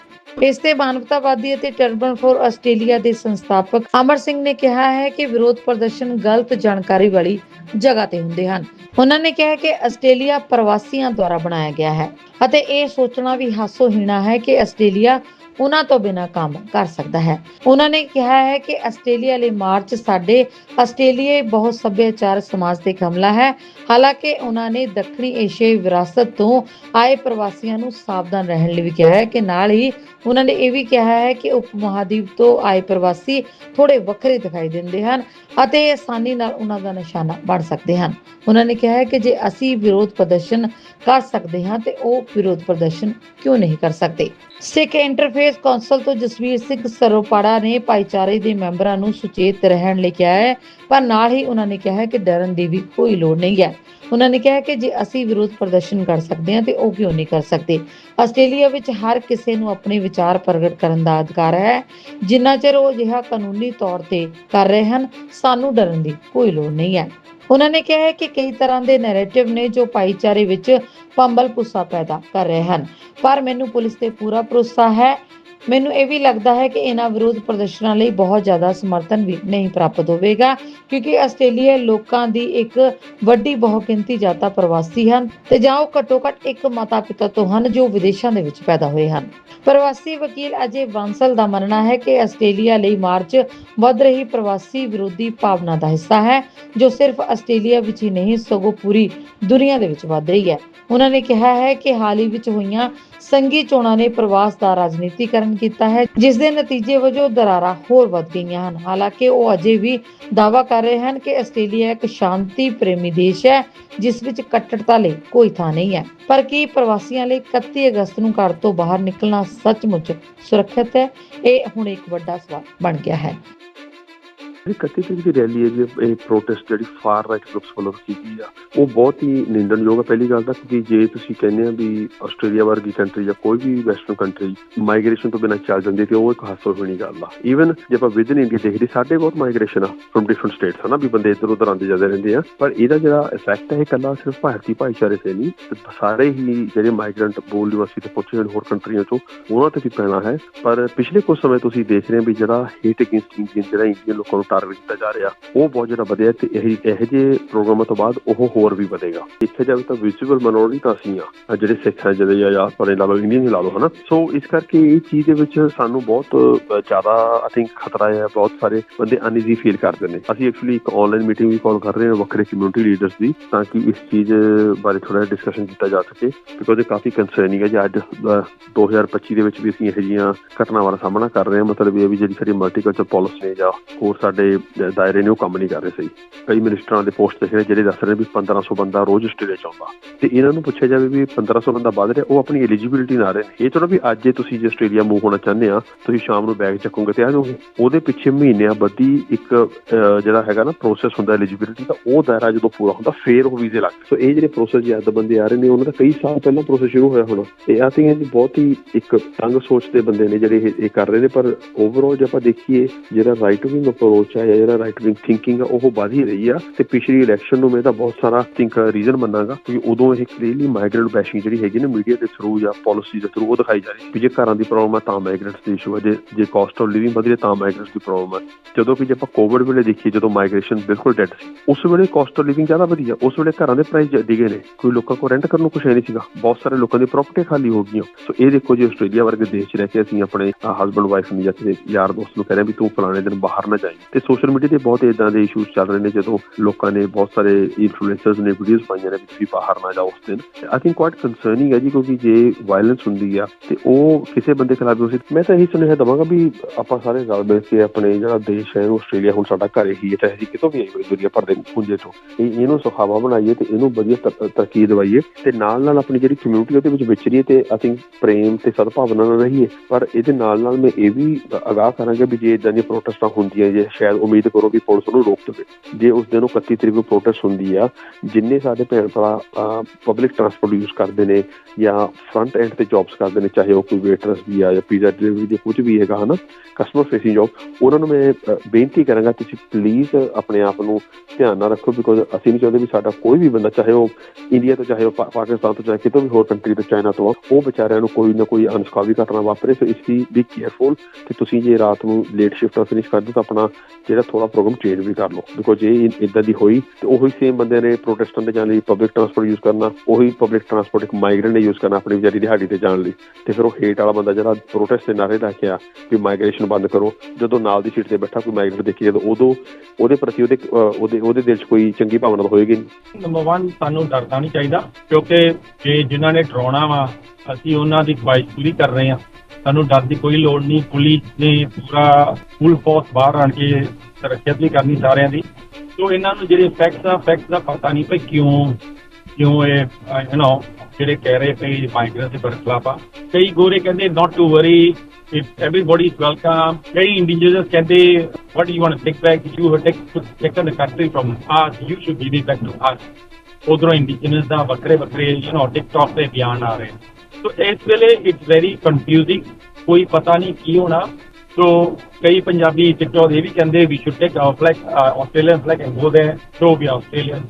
ਇਸ ਤੇ ਮਾਨਵਤਾਵਾਦੀ ਅਤੇ ਟਰਬਨ ਫੋਰ ਆਸਟ੍ਰੇਲੀਆ ਦੇ ਸੰਸਥਾਪਕ ਅਮਰ ਸਿੰਘ ਨੇ ਕਿਹਾ ਹੈ ਕਿ ਵਿਰੋਧ ਪ੍ਰਦਰਸ਼ਨ ਗਲਤ ਜਾਣਕਾਰੀ ਵਾਲੀ ਜਗ੍ਹਾ ਤੇ ਹੁੰਦੇ ਹਨ। ਉਹਨਾਂ ਨੇ ਕਿਹਾ ਕਿ ਆਸਟ੍ਰੇਲੀਆ ਪ੍ਰਵਾਸੀਆਂ ਦੁਆਰਾ ਬਣਾਇਆ ਗਿਆ ਹੈ ਅਤੇ ਇਹ ਸੋਚਣਾ ਵੀ ਹਾਸੋਹੀਣਾ ਹੈ ਕਿ ਆਸਟ੍ਰੇਲੀਆ ਉਹਨਾਂ ਤੋਂ ਬਿਨਾਂ ਕੰਮ ਕਰ ਸਕਦਾ ਹੈ। ਉਹਨਾਂ ਨੇ ਕਿਹਾ ਹੈ ਕਿ ਆਸਟ੍ਰੇਲੀਆ ਲਈ ਮਾਰਚ ਸਾਡੇ ਆਸਟ੍ਰੇਲੀਆਈ ਬਹੁਤ ਸੱਭਿਆਚਾਰ ਸਮਾਜ ਤੇ ਹਮਲਾ ਹੈ। ਹਾਲਾਂਕਿ ਉਹਨਾਂ ਨੇ ਦੱਖਣੀ ਏਸ਼ੀਆਈ ਵਿਰਾਸਤ ਤੋਂ ਆਏ ਪ੍ਰਵਾਸੀਆਂ ਨੂੰ ਸਾਵਧਾਨ ਰਹਿਣ ਲਈ ਵੀ ਕਿਹਾ ਹੈ ਕਿ ਨਾਲ ਹੀ ਉਹਨਾਂ ਨੇ ਇਹ ਵੀ ਕਿਹਾ ਹੈ ਕਿ ਉਪ ਮਹਾਦੀਪ ਤੋਂ ਆਏ ਪ੍ਰਵਾਸੀ ਥੋੜੇ ਵੱਖਰੇ ਦਿਖਾਈ ਦਿੰਦੇ ਹਨ ਅਤੇ ਆਸਾਨੀ ਨਾਲ ਉਹਨਾਂ ਦਾ ਨਿਸ਼ਾਨਾ ਬਣ ਸਕਦੇ ਹਨ। ਉਹਨਾਂ ਨੇ ਕਿਹਾ ਹੈ ਕਿ ਜੇ ਅਸੀਂ ਵਿਰੋਧ ਪ੍ਰਦਰਸ਼ਨ ਕਰ ਸਕਦੇ ਹਾਂ ਤੇ ਉਹ ਵਿਰੋਧ ਪ੍ਰਦਰਸ਼ਨ ਕਿਉਂ ਨਹੀਂ ਕਰ ਸਕਦੇ? ਸਿੱਖ ਇੰਟਰਫੇਸ ਕੌਂਸਲ ਤੋਂ ਜਸਵੀਰ ਸਿੰਘ ਸਰੋਪਾੜਾ ਨੇ ਭਾਈਚਾਰੇ ਦੇ ਮੈਂਬਰਾਂ ਨੂੰ ਸੁਚੇਤ ਰਹਿਣ ਲਈ ਕਿਹਾ ਹੈ, ਪਰ ਨਾਲ ਹੀ ਉਹਨਾਂ ਨੇ ਕਿਹਾ ਹੈ ਕਿ ਡਰਨ ਦੀ ਵੀ ਕੋਈ ਲੋੜ ਨਹੀਂ ਹੈ। ਉਹਨਾਂ ਨੇ ਕਿਹਾ ਕਿ ਜੇ ਅਸੀਂ ਵਿਰੋਧ ਪ੍ਰਦਰਸ਼ਨ ਕਰ ਸਕਦੇ ਹਾਂ ਤੇ ਉਹ ਕਿਉਂ ਨਹੀਂ ਕਰ ਸਕਦੇ? ਆਸਟ੍ਰੇਲੀਆ ਵਿੱਚ ਹਰ ਕਿਸੇ ਨੂੰ ਆਪਣੇ ਵਿਚਾਰ ਪ੍ਰਗਟ ਕਰਨ ਦਾ ਅਧਿਕਾਰ ਹੈ। ਜਿੰਨਾ ਚਿਰ ਉਹ ਅਜਿਹਾ ਕਾਨੂੰਨੀ ਤੌਰ ਤੇ ਕਰ ਰਹੇ ਹਨ, ਸਾਨੂੰ ਡਰਨ ਦੀ ਕੋਈ ਲੋੜ ਨਹੀਂ ਹੈ। ਉਹਨਾਂ ਨੇ ਕਿਹਾ ਹੈ ਕਿ ਕਈ ਤਰ੍ਹਾਂ ਦੇ ਨੈਰੇਟਿਵ ਨੇ ਜੋ ਭਾਈਚਾਰੇ ਵਿੱਚ ਪੰਬਲ ਪੁੱਸਾ ਪੈਦਾ ਕਰ ਰਹੇ ਹਨ। ਪਰ ਮੈਨੂੰ ਪੁਲਿਸ ਤੇ ਪੂਰਾ ਭਰੋਸਾ ਹੈ ਮੈਨੂੰ ਇਹ ਵੀ ਲੱਗਦਾ ਹੈ ਕਿ ਇਹਨਾਂ ਵਿਰੋਧ ਪ੍ਰਦਰਸ਼ਨਾਂ ਲਈ ਬਹੁਤ ਜ਼ਿਆਦਾ ਸਮਰਥਨ ਵੀ ਨਹੀਂ ਪ੍ਰਾਪਤ ਹੋਵੇਗਾ, ਕਿਉਂਕਿ ਆਸਟ੍ਰੇਲੀਆ ਲੋਕਾਂ ਦੀ ਇੱਕ ਵੱਡੀ ਬਹੁਗਿਣਤੀ ਜਾਤਾ ਪ੍ਰਵਾਸੀ ਹਨ ਤੇ ਜਾਂ ਉਹ ਘੱਟੋ ਘੱਟ ਇੱਕ ਮਾਤਾ ਪਿਤਾ ਤੋਂ ਹਨ ਜੋ ਵਿਦੇਸ਼ਾਂ ਦੇ ਵਿੱਚ ਪੈਦਾ ਹੋਏ ਹਨ। ਪ੍ਰਵਾਸੀ ਵਕੀਲ ਅਜੇ ਬਾਂਸਲ ਦਾ ਮੰਨਣਾ ਹੈ ਕਿ ਆਸਟ੍ਰੇਲੀਆ ਲਈ ਮਾਰਚ ਵੱਧ ਰਹੀ ਪ੍ਰਵਾਸੀ ਵਿਰੋਧੀ ਭਾਵਨਾ ਦਾ ਹਿੱਸਾ ਹੈ, ਜੋ ਸਿਰਫ ਆਸਟ੍ਰੇਲੀਆ ਵਿੱਚ ਹੀ ਨਹੀਂ, ਸਗੋਂ ਪੂਰੀ ਦੁਨੀਆ ਦੇ ਵਿੱਚ ਵੱਧ ਰਹੀ ਹੈ। ਉਹਨਾਂ ਨੇ ਕਿਹਾ ਹੈ ਕਿ ਹਾਲ ਹੀ ਵਿੱਚ ਹੋਈਆਂ ਸੰਘੀ ਚੋਣਾਂ ਨੇ ਪ੍ਰਵਾਸ ਦਾ ਰਾਜਨੀਤੀਕਰਨ ਕੀਤਾ ਹੈ, ਜਿਸ ਦੇ ਨਤੀਜੇ ਵਜੋਂ ਦਰਾਰਾਂ ਹੋਰ ਵੱਧ ਗਈਆਂ ਹਨ। ਹਾਲਾਂਕਿ ਉਹ ਅਜੇ ਵੀ ਦਾਅਵਾ ਕਰ ਰਹੇ ਹਨ ਕਿ ਆਸਟ੍ਰੇਲੀਆ ਇੱਕ ਸ਼ਾਂਤੀ ਪ੍ਰੇਮੀ ਦੇਸ਼ ਹੈ, ਜਿਸ ਵਿੱਚ ਕੱਟੜਤਾ ਲਈ ਕੋਈ ਥਾਂ ਨਹੀਂ ਹੈ। ਪਰ ਕੀ ਪ੍ਰਵਾਸੀਆਂ ਲਈ 31 ਅਗਸਤ ਨੂੰ ਘਰ ਤੋਂ ਬਾਹਰ ਨਿਕਲਣਾ ਸੱਚਮੁੱਚ ਸੁਰੱਖਿਅਤ ਹੈ? ਇਹ ਹੁਣ ਇੱਕ ਵੱਡਾ ਸਵਾਲ ਬਣ ਗਿਆ ਹੈ। ਜਿਹੜੀ 31 ਤਰੀਕ ਦੀ ਰੈਲੀ ਹੈ ਜੀ, ਇਹ ਪ੍ਰੋਟੈਸਟ ਜਿਹੜੀ ਫਾਰ ਰਾਈਟ ਗਰੁੱਪਸ ਵੱਲੋਂ ਕੀਤੀ ਆ, ਉਹ ਬਹੁਤ ਹੀ ਨਿੰਦਣਯੋਗ ਹੈ ਪਹਿਲੀ ਗੱਲ ਤਾਂ ਕਿ ਜੇ ਤੁਸੀਂ ਕਹਿੰਦੇ ਆ ਵੀ ਆਸਟ੍ਰੇਲੀਆ ਵਰਗੀ ਕੰਟਰੀ ਜਾਂ ਕੋਈ ਵੀ ਵੈਸਟਰਨ ਕੰਟਰੀ ਮਾਈਗ੍ਰੇਸ਼ਨ ਤੋਂ ਬਿਨਾਂ ਚੱਲ ਜਾਂਦੀ ਤੇ ਉਹ ਇੱਕ ਹਾਸੋ ਹੋਣੀ ਗੱਲ ਆ। ਈਵਨ ਜੇ ਆਪਾਂ ਵਿਦਨ ਇੰਡੀਆ ਦੇਖਦੇ, ਸਾਡੇ ਬਹੁਤ ਮਾਈਗ੍ਰੇਸ਼ਨ ਆ ਫਰਮ ਡਿਫਰੈਂਟ ਸਟੇਟਸ ਹਨਾ, ਵੀ ਬੰਦੇ ਇੱਧਰ ਉੱਧਰ ਆਉਂਦੇ ਜਾਂਦੇ ਰਹਿੰਦੇ ਆ। ਪਰ ਇਹਦਾ ਜਿਹੜਾ ਇਫੈਕਟ ਹੈ ਇਹ ਕੱਲਾ ਸਿਰਫ ਭਾਰਤੀ ਭਾਈਚਾਰੇ ਤੇ ਨਹੀਂ ਸਾਰੇ ਹੀ ਜਿਹੜੇ ਮਾਈਗ੍ਰੈਂਟ ਬੋਲ ਨਿਵਾਸੀ ਤੇ ਪੁੱਛੇ ਹੋਏ ਹੋਰ ਕੰਟਰੀਆਂ ਤੋਂ, ਉਹਨਾਂ ਤੇ ਵੀ ਪੈਣਾ ਹੈ। ਪਰ ਪਿਛਲੇ ਕੁਝ ਸਮੇਂ ਤੁਸੀਂ ਦੇਖ ਰਹੇ ਹੋ ਵੀ ਜਿਹੜਾ ਹੇਟ ਅਗੇਂਸਟ ਇੰਡੀਅਨ ਜਿਹੜਾ ਇੰਡੀਅਨ ਲੋਕਾਂ ਨੂੰ ਟਾਰਗੇਟ ਕੀਤਾ ਜਾ ਰਿਹਾ। ਉਹ ਬਹੁਤ ਜਿਹੜਾ ਵਧਿਆ ਤੇ ਇਹ ਇਹੋ ਜਿਹੇ ਪ੍ਰੋਗਰਾਮਾਂ ਤੋਂ ਬਾਅਦ ਉਹ ਹੋਰ ਵੀ ਵਧੇਗਾ। ਦੇਖਿਆ ਜਾਵੇ ਤਾਂ ਵਿਜ਼ੂਅਲ ਮਿਨੋਰਿਟੀ ਤਾਂ ਅਸੀਂ ਆ ਜਿਹੜੇ ਸਿੱਖ ਜਿਹੜੇ ਜਾਂ ਜਾਂ ਪਰ ਲਾ ਲਓ ਇੰਡੀਅਨ ਲਾ ਲਓ ਹਨਾ। ਸੋ ਇਸ ਕਰਕੇ ਇਹ ਚੀਜ਼ ਦੇ ਵਿੱਚ ਸਾਨੂੰ ਬਹੁਤ ਜ਼ਿਆਦਾ ਆਈ ਥਿੰਕ ਖਤਰਾ ਹੈ। ਬਹੁਤ ਸਾਰੇ ਬੰਦੇ ਅਨਈਜ਼ੀ ਫੀਲ ਕਰਦੇ ਨੇ। ਅਸੀਂ ਐਕਚੁਅਲੀ ਇੱਕ ਆਨਲਾਈਨ ਮੀਟਿੰਗ ਵੀ ਕਾਲ ਕਰ ਰਹੇ ਹਾਂ ਵੱਖਰੇ ਕਮਿਊਨਿਟੀ ਲੀਡਰਸ ਦੀ ਤਾਂ ਕਿ ਇਸ ਚੀਜ਼ ਬਾਰੇ ਥੋੜਾ ਡਿਸਕਸ਼ਨ ਕੀਤਾ ਜਾ ਸਕੇ। ਬਿਕੋਜ਼ ਇਹ ਕਾਫੀ ਕੰਸਰਨਿੰਗ ਹੈ ਜੀ ਅੱਜ ਅ, 2025 ਦੇ ਵਿੱਚ ਵੀ ਅਸੀਂ ਇਹੋ ਜਿਹੀਆਂ ਘਟਨਾਵਾਂ ਦਾ ਸਾਹਮਣਾ ਕਰ ਰਹੇ ਹਾਂ। ਮਤਲਬ ਇਹ ਵੀ ਜਿਹੜੀ ਸਾਡੀ ਮਲਟੀਕਲਚਰ ਪਾਲਿਸੀ ਨੇ ਜਾਂ ਹੋਰ ਸਾਡੇ ਅ, ਦਾਇਰੇ ਨੇ ਉਹ ਕੰਮ ਨਹੀਂ ਕਰ ਰਹੇ ਸਹੀ। ਕਈ ਮਿਨਿਸਟਰਾਂ ਦੇ ਪੋਸਟ ਦੇਖ ਜਿਹੜੇ ਦੱਸ ਰਹੇ ਵੀ 1500 ਬੰਦਾ ਰੋਜ਼ ਆਸਟ੍ਰੇਲੀਆ ਚ ਆਉਂਦਾ। ਤੇ ਇਹਨਾਂ ਨੂੰ ਪੁੱਛਿਆ ਜਾਵੇ ਵੀ 1500 ਬੰਦਾ ਵੱਧ ਰਿਹਾ ਉਹ ਆਪਣੀ ਐਲੀਜੀਬਿਲਿਟੀ ਨਾਲ ਰਹੇ ਇਹ ਥੋੜਾ ਵੀ ਅੱਜ ਜੇ ਤੁਸੀਂ ਜੇ ਆਸਟ੍ਰੇਲੀਆ ਮੂਵ ਹੋਣਾ ਚਾਹੁੰਦੇ ਆ ਤੁਸੀਂ ਸ਼ਾਮ ਨੂੰ ਬੈਗ ਚੱਕੋਗੇ ਤੇ ਆ ਜਾਓਗੇ। ਉਹਦੇ ਪਿੱਛੇ ਮਹੀਨਿਆਂ ਬੱਧੀ ਇੱਕ ਜਿਹੜਾ ਹੈਗਾ ਨਾ ਪ੍ਰੋਸੈਸ ਹੁੰਦਾ ਐਲੀਜੀਬਿਲਿਟੀ ਦਾ ਉਹ ਦਾਇਰਾ ਜਦੋਂ ਪੂਰਾ ਹੁੰਦਾ ਫੇਰ ਉਹ ਵੀਜ਼ੇ ਲੱਗਦੇ ਸੋ ਇਹ ਜਿਹੜੇ ਪ੍ਰੋਸੈਸ ਜਦ ਬੰਦੇ ਆ ਰਹੇ ਨੇ ਉਹਨਾਂ ਦਾ ਕਈ ਸਾਲ ਪਹਿਲਾਂ ਪ੍ਰੋਸੈਸ ਸ਼ੁਰੂ ਹੋਇਆ ਹੋਣਾ। ਤੇ ਆ ਥਿੰਕ ਇਹ ਬਹੁਤ ਹੀ ਇੱਕ ਤੰਗ ਸੋਚ ਦੇ ਬੰਦੇ ਨੇ ਜਿਹੜੇ ਇਹ ਕਰ ਰਹੇ ਨੇ। ਪਰ ਓਵਰਆਲ ਜੇ ਆਪਾਂ ਦੇਖੀਏ ਜਿਹੜਾ ਰਾਈਟ ਵਿੰਗ ਅਪਰੋਚ ਹੈ ਜਾਂ ਜਿਹੜਾ ਰਾਈਟ ਵਿੰਗ ਥਿੰਕਿੰਗ ਆ, ਉਹ ਵਧ ਹੀ ਰਹੀ ਆ। ਤੇ ਪਿਛਲੀ ਇਲੈਕਸ਼ਨ ਨੂੰ ਮੈਂ ਤਾਂ ਬਹੁਤ ਸਾਰਾ ਥਿੰਕ ਰੀਜ਼ਨ ਮੰਨਾਂਗਾ ਕਿ ਉਦੋਂ ਇਹ ਕਲੀਅਰਲੀ ਮਾਈਗ੍ਰੈਂਟ ਬੈਸ਼ਿੰਗ ਜਿਹੜੀ ਹੈਗੀ ਨਾ ਮੀਡੀਆ ਦੇ ਥਰੂ ਜਾਂ ਪਾਲਿਸੀ ਦੇ ਥਰੂ ਉਹ ਦਿਖਾਈ ਜਾ ਰਹੀ ਸੀ। ਜੇ ਘਰਾਂ ਦੀ ਪ੍ਰੋਬਲਮ ਹੈ ਤਾਂ ਮਾਈਗ੍ਰੈਂਟਸ ਦੀ ਇਸ਼ੂ ਹੈ ਜੇ ਜੇ ਕਾਸਟ ਆਫ ਲਿਵਿੰਗ ਵਧ ਰਹੀ ਤਾਂ ਮਾਈਗ੍ਰੈਂਟਸ ਦੀ ਪ੍ਰੋਬਲਮ ਹੈ ਜਦੋਂ ਕਿ ਜੇ ਆਪਾਂ ਕੋਵਿਡ ਵੇਲੇ ਦੇਖੀਏ, ਜਦੋਂ ਮਾਈਗ੍ਰੇਸ਼ਨ ਬਿਲਕੁਲ ਡੈਡ ਸੀ, ਉਸ ਵੇਲੇ ਕਾਸਟ ਆਫ ਲਿਵਿੰਗ ਜ਼ਿਆਦਾ ਵਧੀਆ ਉਸ ਵੇਲੇ ਘਰਾਂ ਦੇ ਪ੍ਰਾਈਸ ਡਿਗੇ ਨੇ। ਕੋਈ ਲੋਕਾਂ ਕੋਲ ਰੈਂਟ ਕਰਨ ਨੂੰ ਕੁਝ ਹੈ ਨਹੀਂ ਸੀਗਾ। ਬਹੁਤ ਸਾਰੇ ਲੋਕਾਂ ਦੀ ਪ੍ਰਾਪਰਟੀ ਖਾਲੀ ਹੋ ਗਈਆਂ। ਸੋ ਇਹ ਦੇਖੋ ਜੀ, ਆਸਟ੍ਰੇਲੀਆ ਵਰਗੇ ਦੇਸ਼ 'ਚ ਰਹਿ ਕੇ ਅਸੀਂ ਆਪਣੇ ਹਸਬੰਡ ਵਾਈਫ ਨੂੰ ਜਾਂ ਕਿਸੇ ਯਾਰ ਦੋਸਤ ਨੂੰ ਕਹਿੰਦੇ ਵੀ ਤੂੰ ਫਲਾਣੇ ਦਿਨ ਬਾਹਰ ਨਾ ਜਾਈਂ। ਤੇ ਸੋਸ਼ਲ ਮੀਡੀਆ ਤੇ ਬਹੁਤ ਇਦਾਂ ਦੇ ਇਸ਼ੂਜ਼ ਚੱਲ ਰਹੇ ਨੇ ਜਦੋਂ ਲੋਕਾਂ ਨੇ ਬਹੁਤ ਸਾਰੇ ਇਨਫਲੂਐਂਸਰਸ ਨੇ ਵੀਡੀਓਜ਼ ਪਾਈਆਂ ਨੇ ਵੀ ਬਾਹਰ ਨਾ ਜਾਓ ਉਸ ਦਿਨ। ਆਈ ਥਿੰਕ ਕੁਆਇਟ ਕੰਸਰਨਿੰਗ ਹੈ ਜੀ ਕਿਉਂਕਿ ਜੇ ਵਾਇਲੈਂਸ ਹੁੰਦੀ ਆ ਤੇ ਉਹ ਕਿਸੇ ਬੰਦੇ ਖਿਲਾਫ ਉਸੇ ਮੈਂ ਤਾਂ ਇਹੀ ਸੁਨੇਹਾ ਦਵਾਂਗਾ ਵੀ ਆਪਾਂ ਸਾਰੇ ਰਲ ਮਿਲ ਕੇ ਆਪਣੇ ਜਿਹੜਾ ਦੇਸ਼ ਹੈ ਇਹਨੂੰ ਆਸਟ੍ਰੇਲੀਆ ਹੁਣ ਸਾਡਾ ਘਰ ਹੀ ਹੈ, ਚਾਹੇ ਕਿਤੋਂ ਵੀ ਆਈ ਹੋਈ ਦੁਨੀਆ ਭਰ ਦੇ ਪੁੰਜੇ ਤੋਂ ਇਹ ਇਹਨੂੰ ਸੁਖਾਵਾ ਬਣਾਈਏ ਤੇ ਇਹਨੂੰ ਵਧੀਆ ਤਰੱਕੀ ਦਵਾਈਏ ਤੇ ਨਾਲ ਨਾਲ ਆਪਣੀ ਜਿਹੜੀ ਕਮਿਊਨਿਟੀ ਉਹਦੇ ਵਿੱਚ ਵਿਚਰੀਏ ਤੇ ਆਈ ਥਿੰਕ ਪ੍ਰੇਮ ਤੇ ਸਦਭਾਵਨਾ ਨਾਲ ਰਹੀਏ। ਪਰ ਇਹਦੇ ਨਾਲ ਨਾਲ ਮੈਂ ਇਹ ਵੀ ਅਗਾਹ ਕਰਾਂਗਾ ਵੀ ਜੇ ਇਦਾਂ ਦੀਆਂ ਪ੍ਰੋਟੈਸਟਾਂ ਹੁੰਦੀਆਂ ਜੇ ਸ਼ਾਇਦ ਉਮੀਦ ਕਰੋ ਵੀ ਪੁਲਿਸ ਉਹਨੂੰ ਰੋਕ ਦੇਵੇ। ਜੇ ਉਸ ਦਿਨ 31 ਤਰੀਕ ਨੂੰ ਪ੍ਰੋਟੈਸਟ ਹੁੰਦੀ ਆ ਜਿੰਨੇ ਸਾਡੇ ਭੈਣ ਭਰਾ ਪਬਲਿਕ ਟਰਾਂਸਪੋਰਟ ਯੂਜ਼ ਕਰਦੇ ਨੇ ਜਾਂ ਫਰੰਟ ਐਂਡ ਤੇ ਜੌਬਸ ਕਰਦੇ ਨੇ ਚਾਹੇ ਉਹ ਕੋਈ ਵੇਟਰਸ ਵੀ ਆ ਜਾਂ ਪੀਜ਼ਾ ਡਿਲੀਵਰੀ ਦੇ ਕੁਝ ਵੀ ਹੈਗਾ ਹਨਾ ਕਸਟਮਰ ਫੇਸਿੰਗ ਜੌਬ ਉਹਨਾਂ ਨੂੰ ਮੈਂ ਬੇਨਤੀ ਕਰਾਂਗਾ ਤੁਸੀਂ ਪਲੀਜ਼ ਆਪਣੇ ਆਪ ਨੂੰ ਧਿਆਨ ਨਾਲ ਰੱਖੋ ਬਿਕੋਜ਼ ਅਸੀਂ ਨਹੀਂ ਚਾਹੁੰਦੇ ਵੀ ਸਾਡਾ ਕੋਈ ਵੀ ਬੰਦਾ ਚਾਹੇ ਉਹ ਇੰਡੀਆ ਤੋਂ ਚਾਹੇ ਉਹ ਪਾਕਿਸਤਾਨ ਤੋਂ ਚਾਹੇ ਕਿਤੋਂ ਵੀ ਹੋਰ ਕੰਟਰੀ ਤੋਂ ਚਾਈਨਾ ਤੋਂ ਆ, ਉਹ ਵਿਚਾਰਿਆਂ ਨੂੰ ਕੋਈ ਨਾ ਕੋਈ ਅਨਸਕਾਵੀ ਘਟਨਾ ਵਾਪਰੇ ਸੋ ਇਸ ਲਈ ਬੀ ਕੇਅਰਫੁਲ ਕਿ ਤੁਸੀਂ ਜੇ ਰਾਤ ਨੂੰ ਲੇਟ ਸ਼ਿਫਟ ਫਿਨਿਸ਼ ਕਰਦੇ ਤਾਂ ਆਪਣਾ ਜਿਹੜਾ ਥੋੜਾ ਪ੍ਰੋਗਰਾਮ ਚੇਂਜ ਵੀ ਕਰ ਲਓ। ਬਿਕੋਜ਼ ਜੇ ਇਦਾਂ ਦੀ ਹੋਈ ਤੇ ਉਹੀ ਸੇਮ ਬੰਦੇ ਨੇ ਪ੍ਰੋਟੈਸਟਾਂ ਦੇ ਜਾਣ ਲਈ ਪਬਲਿਕ ਟਰਾਂਸਪੋਰਟ ਯੂਜ਼ ਕਰਨਾ, ਉਹੀ ਪਬਲਿਕ ਟਰਾਂਸਪੋਰਟ ਇੱਕ ਮਾਈਗ੍ਰੈਂਟ ਨੇ ਯੂਜ਼ ਕਰਨਾ ਆਪਣੀ ਵਿਚਾਰੀ ਦਿਹਾੜੀ ਤੇ ਜਾਣ ਲਈ। ਤੇ ਫਿਰ ਉਹ ਹੇਟ ਵਾਲਾ ਬੰਦਾ ਜਿਹੜਾ ਪ੍ਰੋਟੈਸਟ ਦੇ ਨਾਰੇ ਲਾ ਕੇ ਆ ਵੀ ਮਾਈਗ੍ਰੇਸ਼ਨ ਬੰਦ ਕਰੋ, ਜਦੋਂ ਨਾਲ ਦੀ ਸੀਟ ਤੇ ਬੈਠਾ ਕੋਈ ਮਾਈਗ੍ਰੈਂਟ ਦੇਖੀ ਜਦੋਂ ਉਦੋਂ ਉਹਦੇ ਪ੍ਰਤੀ ਉਹਦੇ ਉਹਦੇ ਉਹਦੇ ਦਿਲ 'ਚ ਕੋਈ ਚੰਗੀ ਭਾਵਨਾ ਹੋਏਗੀ ਨਹੀਂ। ਨੰਬਰ 1 ਸਾਨੂੰ ਡਰਨਾ ਨਹੀਂ ਚਾਹੀਦਾ ਕਿਉਂਕਿ ਜੇ ਜਿਨ੍ਹਾਂ ਨੇ ਡਰਾਉਣਾ ਵਾ, ਅਸੀਂ ਉਹਨਾਂ ਦੀ ਖੁਆਇਸ਼ ਪੂਰੀ ਕਰ ਰਹੇ ਹਾਂ। ਸਾਨੂੰ ਡਰ ਦੀ ਕੋਈ ਲੋੜ ਨਹੀਂ ਪੁਲਿਸ ਨੇ ਪੂਰਾ ਫੁੱਲ ਫੋਰਸ ਬਾਹਰ ਆਣ ਕੇ ਸੁਰੱਖਿਅਤ ਵੀ ਕਰਨੀ ਸਾਰਿਆਂ ਦੀ ਸੋ ਇਹਨਾਂ ਨੂੰ ਜਿਹੜੇ ਫੈਕਟਸ ਆ ਫੈਕਟਸ ਦਾ ਪਤਾ ਨਹੀਂ ਭਈ ਕਿਉਂ ਕਿਉਂ ਇਹ ਯੂ نو ਜਿਹੜੇ ਕਹਿ ਰਹੇ ਪਈ ਮਾਈਗ੍ਰੈਂਟ ਦੇ ਬਰਖਲਾਫ ਆ ਕਈ ਗੋਰੇ ਕਹਿੰਦੇ not to worry if everybody is welcome ਕਈ ਇੰਡੀਵਿਜੂਅਲਸ ਕਹਿੰਦੇ what do you want to take back you have take, taken the country from us you should give it back to us ਉਧਰੋਂ indigenous ਦਾ ਵੱਖਰੇ ਵੱਖਰੇ you know TikTok ਤੇ ਬਿਆਨ ਆ ਰਹੇ ਸੋ ਇਸ ਵੇਲੇ ਇਟਸ ਵੈਰੀ ਕਨਫਿਊਜ਼ਿੰਗ ਕੋਈ ਪਤਾ ਨਹੀਂ ਕੀ ਹੋਣਾ। ਸੋ ਕਈ ਪੰਜਾਬੀ ਟਿਕਟੌਕ ਇਹ ਵੀ ਕਹਿੰਦੇ we should take our flag Australian flag and go there show we Australian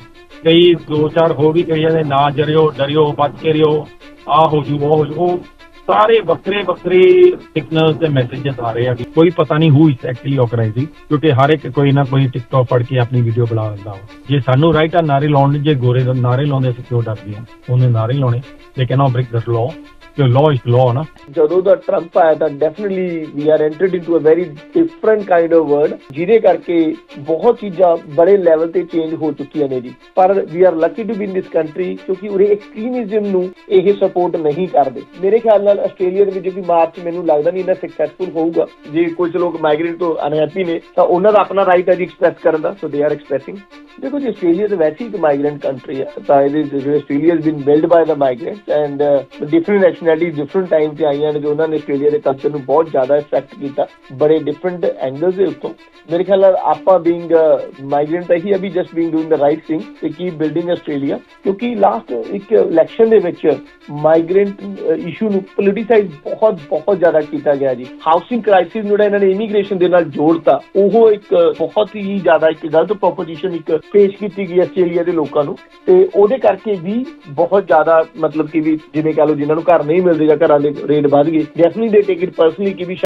ਕਈ ਦੋ ਚਾਰ ਹੋ ਵੀ ਕਈ ਜਾਂਦੇ ਨਾ ਜਰਿਓ, ਡਰਿਓ ਬਚ ਕੇ ਰਿਓ ਆ ਹੋ ਜੂ, ਉਹ ਹੋ ਜੂ। ਉਹ ਸਾਰੇ ਵੱਖਰੇ ਵੱਖਰੇ ਸਿਗਨਲਸ ਦੇ ਮੈਸੇजेस ਆ ਰਹੇ ਆ ਵੀ ਕੋਈ ਪਤਾ ਨਹੀਂ ਹੂ ਇਜ਼ ਐਕਚੁਅਲੀ ਆਰਗੇਨਾਈਜ਼ਿੰਗ ਕਿਉਂਕਿ ਹਰ ਇੱਕ ਕੋਈ ਨਾ ਕੋਈ ਟਿਕਟੌਕ ਪੜ ਕੇ ਆਪਣੀ ਵੀਡੀਓ ਬਣਾ ਲੈਂਦਾ ਵਾ। ਜੇ ਸਾਨੂੰ ਰਾਈਟ ਆ ਨਾਰੇ ਲਾਉਣ ਲਈ, ਜੇ ਗੋਰੇ ਦਾ ਨਾਰੇ ਲਾਉਂਦੇ ਅਸੀਂ ਕਿਉਂ ਡਰਦੇ ਆ? ਉਹਨੇ ਨਾਰੇ ਲਾਉਣੇ ਦੇ ਕੈਨੋਟ ਬ੍ਰੇਕ ਦ ਲਾਅ ਕਿ ਲਾਅ ਇਜ਼ ਲਾਅ ਨਾ ਜਦੋਂ ਦਾ ਟਰੰਪ ਆਇਆ ਤਾਂ definitely we are entered into a very different kind of world ਜਿਹਦੇ ਕਰਕੇ ਬਹੁਤ ਚੀਜ਼ਾਂ ਬੜੇ ਲੈਵਲ ਤੇ ਚੇਂਜ ਹੋ ਚੁੱਕੀਆਂ ਨੇ ਜੀ। ਪਰ we are lucky to be in this country ਕਿਉਂਕਿ ਉਰੇ ਐਕਸਟ੍ਰੀਮਿਜ਼ਮ ਨੂੰ ਇਹ ਸਪੋਰਟ ਨਹੀਂ ਕਰਦੇ। ਮੇਰੇ ਖਿਆਲ ਨਾਲ ਆਸਟ੍ਰੇਲੀਆ ਦੇ ਵਿੱਚ ਵੀ ਮਾਰਚ ਮੈਨੂੰ ਲੱਗਦਾ ਨਹੀਂ ਇੰਨਾ ਸਕਸੈਸਫੁਲ ਹੋਊਗਾ। ਜੇ ਕੁਝ ਲੋਕ ਮਾਈਗ੍ਰੇਟ ਤੋਂ ਅਨਹੈਪੀ ਨੇ ਤਾਂ ਉਹਨਾਂ ਦਾ ਆਪਣਾ ਰਾਈਟ ਹੈ ਜੀ ਐਕਸਪ੍ਰੈਸ ਕਰਨ ਦਾ। ਸੋ ਦੇ ਆਰ ਐਕਸਪ੍ਰੈਸਿੰਗ ਦੇਖੋ ਜੀ ਆਸਟ੍ਰੇਲੀਆ ਤਾਂ ਵੈਸੇ ਹੀ ਇੱਕ ਮਾਈਗ੍ਰੈਂਟ ਕੰਟਰੀ ਹੈ। ਤਾਂ ਇਹਦੇ ਜਿਹੜੇ Australia has been built by the migrants and uh, different nationalities different ਤੇ ਆਈਆਂ ਨੇ ਜੋ ਉਹਨਾਂ ਨੇ ਆਸਟ੍ਰੇਲੀਆ ਦੇ ਕਲਚਰ ਨੂੰ ਬਹੁਤ ਜ਼ਿਆਦਾ ਇਫੈਕਟ ਕੀਤਾ। ਬੜੇ ਡਿਫਰੈਂਟ ਐਂਗਲਸ ਦੇ ਉੱਤੋਂ। ਮੇਰੇ ਖਿਆਲ ਨਾਲ ਆਪਾਂ ਬੀਇੰਗ ਮਾਈਗ੍ਰੈਂਟ ਤਾਂ ਹੀ ਅਭੀ just being doing the right thing ਤੇ ਕੀਪ ਬਿਲਡਿੰਗ ਆਸਟ੍ਰੇਲੀਆ ਕਿਉਂਕਿ ਲਾਸਟ ਇੱਕ ਇਲੈਕਸ਼ਨ ਦੇ ਵਿੱਚ ਮਾਈਗ੍ਰੈਂਟ ਇਸ਼ੂ ਨੂੰ ਪੋਲਿਟਿਸਾਈਜ਼ ਬਹੁਤ ਬਹੁਤ ਜ਼ਿਆਦਾ ਕੀਤਾ ਗਿਆ ਜੀ। ਹਾਊਸਿੰਗ ਕ੍ਰਾਈਸਿਸ ਨੂੰ ਜਿਹੜਾ ਇਹਨਾਂ ਨੇ ਇਮੀਗ੍ਰੇਸ਼ਨ ਦੇ ਨਾਲ ਜੋੜਤਾ, ਉਹ ਇੱਕ ਬਹੁਤ ਹੀ ਜ਼ਿਆਦਾ ਇੱਕ ਗਲਤ ਪ੍ਰੋਪੋਜੀਸ਼ਨ ਇੱਕ ਪੇਸ਼ ਕੀਤੀ ਗਈ ਆਸਟ੍ਰੇਲੀਆ ਦੇ ਲੋਕਾਂ ਨੂੰ। ਤੇ ਉਹਦੇ ਕਰਕੇ ਵੀ ਬਹੁਤ ਜ਼ਿਆਦਾ ਮਤਲਬ ਕਿ ਵੀ ਜਿਵੇਂ ਕਹ ਲਓ ਜਿਨ੍ਹਾਂ ਨੂੰ ਘਰ ਨਹੀਂ ਨਹੀਂ ਮਿਲਦੇ ਜਾਂ ਘਰਾਂ ਦੇ ਰੇਟ ਵੱਧ ਗਏ ਡੈਫੀਨਿਟਲੀ ਦੇ ਟੇਕ ਇਟ ਪਰਸਨਲੀ ਕਿ ਵੀ